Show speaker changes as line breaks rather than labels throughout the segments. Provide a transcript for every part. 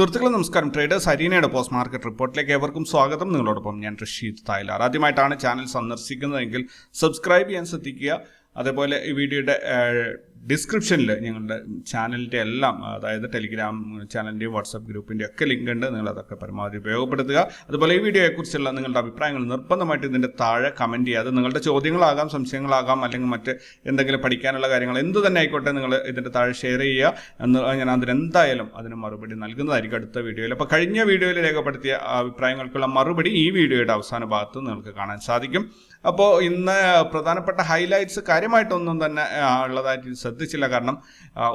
സുഹൃത്തുക്കളെ നമസ്കാരം. Traders ഹരീനയുടെ post market റിപ്പോർട്ടിലേക്ക് ഏവർക്കും സ്വാഗതം. നിങ്ങളോടൊപ്പം ഞാൻ റഷീദ് തായ്ലാർ. ആദ്യമായിട്ടാണ് ചാനൽ സന്ദർശിക്കുന്നതെങ്കിൽ സബ്സ്ക്രൈബ് ചെയ്യാൻ ശ്രദ്ധിക്കുക. അതേപോലെ ഈ വീഡിയോയുടെ ഡിസ്ക്രിപ്ഷനിൽ ഞങ്ങളുടെ ചാനലിന്റെ എല്ലാം അതായത് ടെലിഗ്രാം ചാനലിന്റെയും വാട്സപ്പ് ഗ്രൂപ്പിന്റെ ഒക്കെ ലിങ്ക് ഉണ്ട് നിങ്ങൾ അതൊക്കെ പരമാവധി ഉപയോഗപ്പെടുത്തുക. അതുപോലെ ഈ വീഡിയോയെക്കുറിച്ചുള്ള നിങ്ങളുടെ അഭിപ്രായങ്ങൾ നിർബന്ധമായിട്ട് ഇതിന്റെ താഴെ കമന്റ് ചെയ്യുക. അത് നിങ്ങളുടെ ചോദ്യങ്ങളാകാം സംശയങ്ങളാകാം അല്ലെങ്കിൽ മറ്റ് എന്തെങ്കിലും പഠിക്കാനുള്ള കാര്യങ്ങൾ എന്ത് തന്നെ ആയിക്കോട്ടെ നിങ്ങൾ ഇതിന്റെ താഴെ ഷെയർ ചെയ്യുക. എന്ന് ഞാൻ അതിനെന്തായാലും അതിന് മറുപടി നൽകുന്നതായിരിക്കും അടുത്ത വീഡിയോയിൽ. അപ്പോൾ കഴിഞ്ഞ വീഡിയോയിൽ രേഖപ്പെടുത്തിയ അഭിപ്രായങ്ങൾക്കുള്ള മറുപടി ഈ വീഡിയോയുടെ അവസാന ഭാഗത്ത് നിങ്ങൾക്ക് കാണാൻ സാധിക്കും. അപ്പോൾ ഇന്ന് പ്രധാനപ്പെട്ട ഹൈലൈറ്റ്സ് കാര്യമായിട്ടൊന്നും തന്നെ ഉള്ളതായിട്ട് ശ്രദ്ധിച്ചില്ല. കാരണം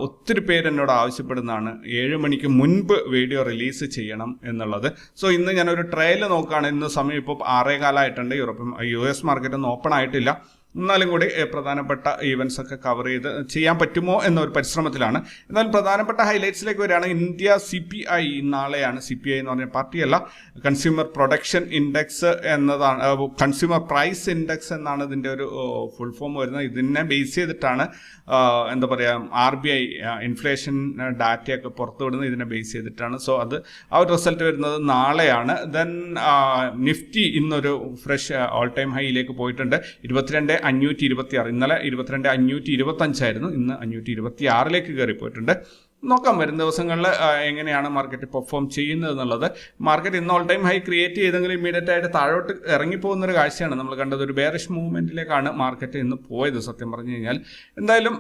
ഒത്തിരി പേര് എന്നോട് ആവശ്യപ്പെടുന്നതാണ്. ഏഴ് മണിക്ക് മുൻപ് വീഡിയോ റിലീസ് ചെയ്യണം എന്നുള്ളത്. സോ ഇന്ന് ഞാനൊരു ട്രയൽ നോക്കുകയാണ്. ഇന്ന് സമയം ഇപ്പോൾ ആറേ കാലമായിട്ടുണ്ട് യൂറോപ്യൻ യു എസ് മാർക്കറ്റ് ഒന്നും ഓപ്പൺ ആയിട്ടില്ല. എന്നാലും കൂടി പ്രധാനപ്പെട്ട ഈവൻസ് ഒക്കെ കവർ ചെയ്ത് ചെയ്യാൻ പറ്റുമോ എന്നൊരു പരിശ്രമത്തിലാണ്. എന്നാൽ പ്രധാനപ്പെട്ട ഹൈലൈറ്റ്സിലേക്ക് വരികയാണെങ്കിൽ ഇന്ത്യ സി പി ഐ നാളെയാണ്. സി പി ഐ എന്ന് പറഞ്ഞ പാർട്ടിയല്ല. കൺസ്യൂമർ പ്രൊഡക്ഷൻ ഇൻഡെക്സ് എന്നതാണ് കൺസ്യൂമർ പ്രൈസ് ഇൻഡെക്സ് എന്നാണ് ഇതിന്റെ ഒരു ഫുൾ ഫോം വരുന്നത്. ഇതിനെ ബേസ് ചെയ്തിട്ടാണ് എന്താ പറയുക ആർ ബി ഐ ഇൻഫ്ലേഷൻ ഡാറ്റയൊക്കെ പുറത്തുവിടുന്നത് ഇതിനെ ബേസ് ചെയ്തിട്ടാണ്. സോ അത് ആ ഒരു റിസൾട്ട് വരുന്നത് നാളെയാണ്. ദെൻ നിഫ്റ്റി ഇന്നൊരു ഫ്രഷ് ഓൾ ടൈം ഹൈയിലേക്ക് പോയിട്ടുണ്ട്. ഇരുപത്തിരണ്ട് അഞ്ഞൂറ്റി ഇരുപത്തി ആറ് ഇന്നലെ ഇരുപത്തിരണ്ട് അഞ്ഞൂറ്റി ഇരുപത്തി അഞ്ചായിരുന്നു ഇന്ന് അഞ്ഞൂറ്റി ഇരുപത്തി ആറിലേക്ക് കയറിപ്പോയിട്ടുണ്ട്. നോക്കാം വരും ദിവസങ്ങളിൽ എങ്ങനെയാണ് മാർക്കറ്റ് പെർഫോം ചെയ്യുന്നത് എന്നുള്ളത്. മാർക്കറ്റ് ഇന്ന് ഓൾ ടൈം ഹൈ ക്രിയേറ്റ് ചെയ്തെങ്കിലും ഇമ്മീഡിയറ്റ് ആയിട്ട് താഴോട്ട് ഇറങ്ങിപ്പോകുന്ന ഒരു കാഴ്ചയാണ്. നമ്മൾ കണ്ടത് ഒരു ബേറിഷ് മൂവ്മെന്റിലേക്കാണ് മാർക്കറ്റ് ഇന്ന് പോയത് സത്യം പറഞ്ഞു കഴിഞ്ഞാൽ. എന്തായാലും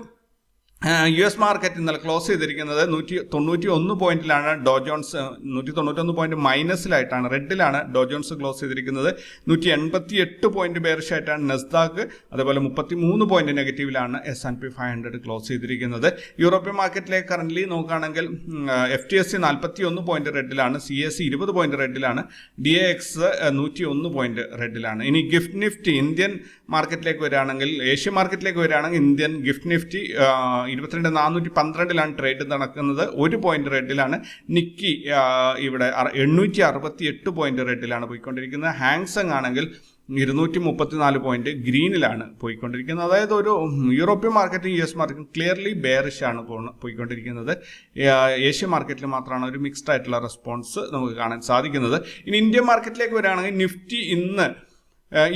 യു എസ് മാർക്കറ്റ് ഇന്നലെ ക്ലോസ് ചെയ്തിരിക്കുന്നത് നൂറ്റി തൊണ്ണൂറ്റി ഒന്ന് പോയിന്റിലാണ് ഡോജോൺസ് നൂറ്റി തൊണ്ണൂറ്റൊന്ന് പോയിന്റ് മൈനസിലായിട്ടാണ് റെഡിലാണ് ഡോജോൺസ് ക്ലോസ് ചെയ്തിരിക്കുന്നത്. നൂറ്റി എൺപത്തി എട്ട് പോയിന്റ് ബേറിഷായിട്ടാണ് നെസ്ദാക്ക് അതേപോലെ മുപ്പത്തി മൂന്ന് point നെഗറ്റീവിലാണ് S and P five hundred close ചെയ്തിരിക്കുന്നത്. യൂറോപ്യൻ മാർക്കറ്റിലെ കറന്റ് നോക്കുകയാണെങ്കിൽ എഫ് ടി എസ് സി നാൽപ്പത്തി ഒന്ന് പോയിന്റ് റെഡിലാണ് സി എസ് സി ഇരുപത് പോയിന്റ് റെഡിലാണ് ഡി എ എക്സ് നൂറ്റി ഒന്ന് പോയിന്റ് റെഡിലാണ് ഇനി ഗിഫ്റ്റ് നിഫ്റ്റി ഇന്ത്യൻ മാർക്കറ്റിലേക്ക് വരികയാണെങ്കിൽ ഏഷ്യൻ മാർക്കറ്റിലേക്ക് വരികയാണെങ്കിൽ ഇന്ത്യൻ ഗിഫ്റ്റ് നിഫ്റ്റി ഇരുപത്തിരണ്ട് നാനൂറ്റി പന്ത്രണ്ടിലാണ് ട്രേഡ് നടക്കുന്നത്. ഒരു പോയിന്റ് റെഡിലാണ് നിക്കി ഇവിടെ എണ്ണൂറ്റി അറുപത്തി എട്ട് പോയിന്റ് റെഡിലാണ് പോയിക്കൊണ്ടിരിക്കുന്നത്. ഹാങ്സങ് ആണെങ്കിൽ ഇരുന്നൂറ്റി മുപ്പത്തിനാല് പോയിന്റ് ഗ്രീനിലാണ് പോയിക്കൊണ്ടിരിക്കുന്നത്. അതായത് ഒരു യൂറോപ്യൻ മാർക്കറ്റും യു എസ് മാർക്കറ്റും ക്ലിയർലി ബെയറിഷ് ആണ് പോയിക്കൊണ്ടിരിക്കുന്നത്. ഏഷ്യൻ മാർക്കറ്റിൽ മാത്രമാണ് ഒരു മിക്സ്ഡ് ആയിട്ടുള്ള റെസ്പോൺസ് നമുക്ക് കാണാൻ സാധിക്കുന്നത്. ഇനി ഇന്ത്യൻ മാർക്കറ്റിലേക്ക് വരികയാണെങ്കിൽ നിഫ്റ്റി ഇന്ന്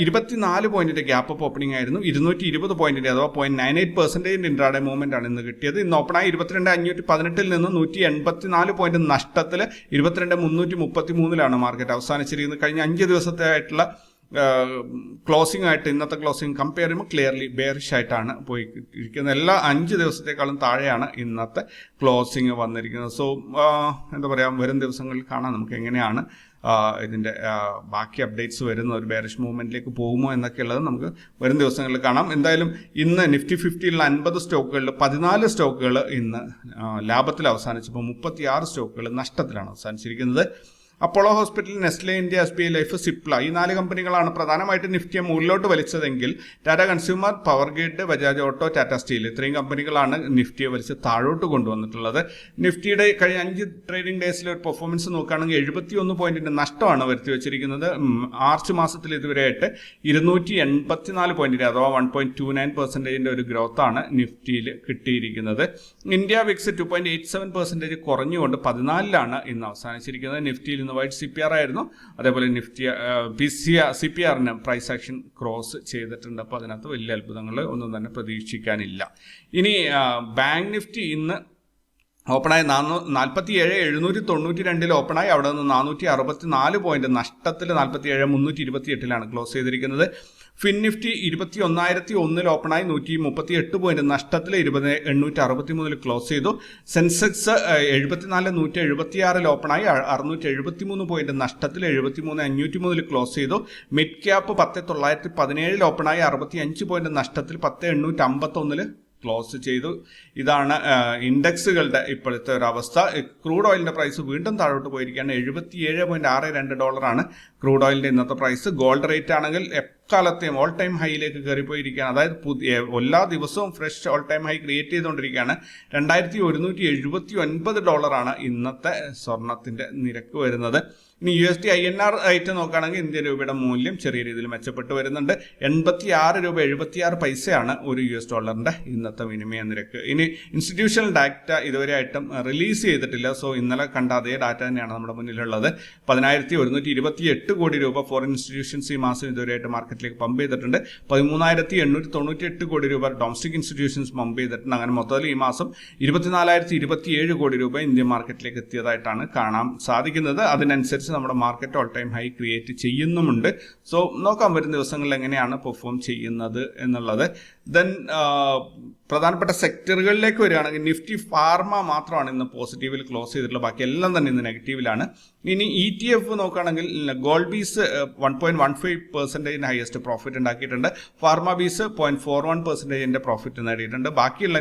ഇരുപത്തിനാല് പോയിന്റിന്റെ ഗ്യാപ്പ് അപ്പ് ഓപ്പണിംഗ് ആയിരുന്നു. ഇരുന്നൂറ്റി ഇരുപത് പോയിന്റിന്റെ അഥവാ point nine eight percentage intraday movement ആണ് ഇന്ന് കിട്ടിയത്. ഇന്ന് ഓപ്പണായ ഇരുപത്തിരണ്ട് അഞ്ഞൂറ്റി പതിനെട്ടിൽ നിന്ന് നൂറ്റി എൺപത്തിനാല് പോയിന്റ് നഷ്ടത്തിൽ ഇരുപത്തിരണ്ട് മുന്നൂറ്റി മുപ്പത്തി മൂന്നിലാണ് മാർക്കറ്റ് അവസാനിച്ചിരിക്കുന്നത്. കഴിഞ്ഞ അഞ്ച് ദിവസത്തെ ആയിട്ടുള്ള ക്ലോസിംഗ് ആയിട്ട് ഇന്നത്തെ ക്ലോസിംഗ് കമ്പയർ ചെയ്യുമ്പോൾ ക്ലിയർലി ബെയറിഷ് ആയിട്ടാണ് പോയി ഇരിക്കുന്നത്. എല്ലാ അഞ്ച് ദിവസത്തേക്കാളും താഴെയാണ് ഇന്നത്തെ ക്ലോസിംഗ് വന്നിരിക്കുന്നത്. സോ എന്താ പറയുക വരും ദിവസങ്ങളിൽ കാണാം നമുക്ക് എങ്ങനെയാണ് ആ, ഇതിന്റെ ബാക്കി അപ്ഡേറ്റ്സ് വരുന്ന ഒരു ബെയറിഷ് മൂവ്മെന്റിലേക്ക് പോകുമോ എന്നൊക്കെ ഉള്ളത് നമുക്ക് വരും ദിവസങ്ങളിൽ കാണാം. എന്തായാലും ഇന്ന് നിഫ്റ്റി ഫിഫ്റ്റിയിലുള്ള അൻപത് സ്റ്റോക്കുകളിൽ പതിനാല് സ്റ്റോക്കുകൾ ഇന്ന് ലാഭത്തിൽ അവസാനിച്ചപ്പോൾ മുപ്പത്തിയാറ് സ്റ്റോക്കുകൾ നഷ്ടത്തിലാണ് അവസാനിച്ചിരിക്കുന്നത്. Apollo hospital Nestle India S B I life Cipla. ഈ നാല് കമ്പനികളാണ് പ്രധാനമായിട്ട് നിഫ്റ്റിയെ മുകളിലോട്ട് വലിച്ചതെങ്കിൽ Tata consumer power grid Bajaj auto Tata steel. ഇത്രയും കമ്പനികളാണ് നിഫ്റ്റിയെ വലിച്ച് താഴോട്ട് കൊണ്ടുവന്നിട്ടുള്ളത്. നിഫ്റ്റിയുടെ കഴിഞ്ഞ അഞ്ച് ട്രേഡിംഗ് ഡേയ്സിലെ ഒരു പെർഫോമൻസ് നോക്കുകയാണെങ്കിൽ എഴുപത്തി ഒന്ന് പോയിന്റിന്റെ നഷ്ടമാണ് വരുത്തി വെച്ചിരിക്കുന്നത്. മാർച്ച് മാസത്തിൽ ഇതുവരെയായിട്ട് ഇരുന്നൂറ്റി എൺപത്തിനാല് പോയിന്റിന്റെ അഥവാ വൺ പോയിന്റ് ടു നയൻ പെർസെന്റേജിന്റെ ഒരു ഗ്രോത്ത് ആണ് നിഫ്റ്റിയിൽ കിട്ടിയിരിക്കുന്നത്. India VIX two point eight seven percentage കുറഞ്ഞുകൊണ്ട് പതിനാലിലാണ് ഇന്ന് അവസാനിച്ചിരിക്കുന്നത്. നിഫ്റ്റിയിൽ ഇന്ന് വൈറ്റ് സി പി ആർ ആയിരുന്നു. അതേപോലെ Nifty P C C P ആറിന് പ്രൈസ് ആക്ഷൻ ക്രോസ് ചെയ്തിട്ടുണ്ട്. അപ്പോൾ അതിനകത്ത് വലിയ അത്ഭുതങ്ങൾ ഒന്നും തന്നെ പ്രതീക്ഷിക്കാനില്ല. ഇനി ബാങ്ക് നിഫ്റ്റി ഇന്ന് ഓപ്പണായി നാനൂ നാൽപ്പത്തി ഏഴ് എഴുന്നൂറ്റി തൊണ്ണൂറ്റി രണ്ടിൽ ഓപ്പണായി. അവിടെ നിന്ന് നാനൂറ്റി അറുപത്തി നാല് പോയിന്റ് നഷ്ടത്തിൽ നാൽപ്പത്തി ഏഴ് മുന്നൂറ്റി ഇരുപത്തി എട്ടിലാണ് ക്ലോസ് ചെയ്തിരിക്കുന്നത്. ഫിൻ നിഫ്റ്റി ഇരുപത്തി ഒന്നായിരത്തി ഒന്നിൽ ഓപ്പണായി. നൂറ്റി മുപ്പത്തി എട്ട് പോയിന്റ് നഷ്ടത്തിൽ ഇരുപത് എണ്ണൂറ്റി അറുപത്തി മൂന്നിൽ ക്ലോസ് ചെയ്തു. സെൻസെക്സ് എഴുപത്തിനാല് നൂറ്റി എഴുപത്തി ആറിൽ ഓപ്പണായി. അറുന്നൂറ്റി എഴുപത്തി മൂന്ന് പോയിന്റ് നഷ്ടത്തിൽ എഴുപത്തി മൂന്ന് അഞ്ഞൂറ്റി മൂന്നിൽ ക്ലോസ് ചെയ്തു. മിഡ് ക്യാപ്പ് പത്ത് തൊള്ളായിരത്തി പതിനേഴിൽ ഓപ്പണായി. അറുപത്തി അഞ്ച് പോയിന്റ് നഷ്ടത്തിൽ പത്ത് എണ്ണൂറ്റി അമ്പത്തി ഒന്നിൽ ക്ലോസ് ചെയ്തു. ഇതാണ് ഇൻഡെക്സുകളുടെ ഇപ്പോഴത്തെ ഒരു അവസ്ഥ. ക്രൂഡ് ഓയിലിന്റെ പ്രൈസ് വീണ്ടും താഴോട്ട് പോയിരിക്കുകയാണ്. എഴുപത്തി ഏഴ് പോയിന്റ് ആറ് രണ്ട് ഡോളറാണ് ക്രൂഡ് ഓയിലിന്റെ ഇന്നത്തെ പ്രൈസ്. ഗോൾഡ് റേറ്റ് ആണെങ്കിൽ എക്കാലത്തെയും ഓൾ ടൈം ഹൈയിലേക്ക് കയറിപ്പോയിരിക്കുകയാണ്. അതായത് പുതിയ എല്ലാ ദിവസവും fresh all time high create ചെയ്തുകൊണ്ടിരിക്കുകയാണ്. രണ്ടായിരത്തി ഒരുന്നൂറ്റി എഴുപത്തി ഒൻപത് ഡോളറാണ് ഇന്നത്തെ സ്വർണത്തിന്റെ നിരക്ക് വരുന്നത്. ഇനി U S D I N R ആയിട്ട് നോക്കുകയാണെങ്കിൽ ഇന്ത്യൻ രൂപയുടെ മൂല്യം ചെറിയ രീതിയിൽ മെച്ചപ്പെട്ട് വരുന്നുണ്ട്. എൺപത്തി ആറ് രൂപ എഴുപത്തിയാറ് പൈസയാണ് ഒരു യു എസ് ഡോളറിന്റെ ഇന്നത്തെ വിനിമയ നിരക്ക്. ഇനി ഇൻസ്റ്റിറ്റ്യൂഷണൽ ഡാറ്റ ഇതുവരെ ഇതുവരെയായിട്ടും റിലീസ് ചെയ്തിട്ടില്ല. സോ ഇന്നലെ കണ്ട അതേ ഡാറ്റ തന്നെയാണ് നമ്മുടെ മുന്നിലുള്ളത്. പതിനായിരത്തി ഒരുന്നൂറ്റി ഇരുപത്തി എട്ട് കോടി രൂപ ഫോറിൻ ഇൻസ്റ്റിറ്റ്യൂഷൻസ് ഈ മാസം ഇതുവരെയായിട്ട് മാർക്കറ്റിലേക്ക് പമ്പ് ചെയ്തിട്ടുണ്ട്. പതിമൂന്നായിരത്തി എണ്ണൂറ്റി തൊണ്ണൂറ്റി എട്ട് കോടി രൂപ ഡൊമസ്റ്റിക് ഇൻസ്റ്റിറ്റ്യൂഷൻസ് പമ്പ് ചെയ്തിട്ടുണ്ട്. അങ്ങനെ മൊത്തത്തിൽ ഈ മാസം ഇരുപത്തിനാലായിരത്തി ഇരുപത്തിയേഴ് കോടി രൂപ ഇന്ത്യൻ മാർക്കറ്റിലേക്ക് എത്തിയതായിട്ടാണ് കാണാൻ സാധിക്കുന്നത്. അതിനനുസരിച്ച് നമ്മുടെ market all time high create ചെയ്യുന്നുമുണ്ട്. സോ നോക്കാൻ വരുന്ന ദിവസങ്ങളിൽ എങ്ങനെയാണ് പെർഫോം ചെയ്യുന്നത് എന്നുള്ളത്. ദെൻ പ്രധാനപ്പെട്ട സെക്ടറുകളിലേക്ക് വരികയാണെങ്കിൽ നിഫ്റ്റി ഫാർമ മാത്രമാണ് ഇന്ന് പോസിറ്റീവിൽ ക്ലോസ് ചെയ്തിട്ടുള്ളത്. ബാക്കി എല്ലാം തന്നെ ഇന്ന് നെഗറ്റീവിലാണ്. ഇനി ഇ ടി എഫ് നോക്കുകയാണെങ്കിൽ gold bees one point one five പെർസെന്റേജിന് highest profit ഉണ്ടാക്കിയിട്ടുണ്ട്. Pharma bees point four one പെർസെന്റേജിന്റെ profit നേടിയിട്ടുണ്ട്. ബാക്കിയുള്ള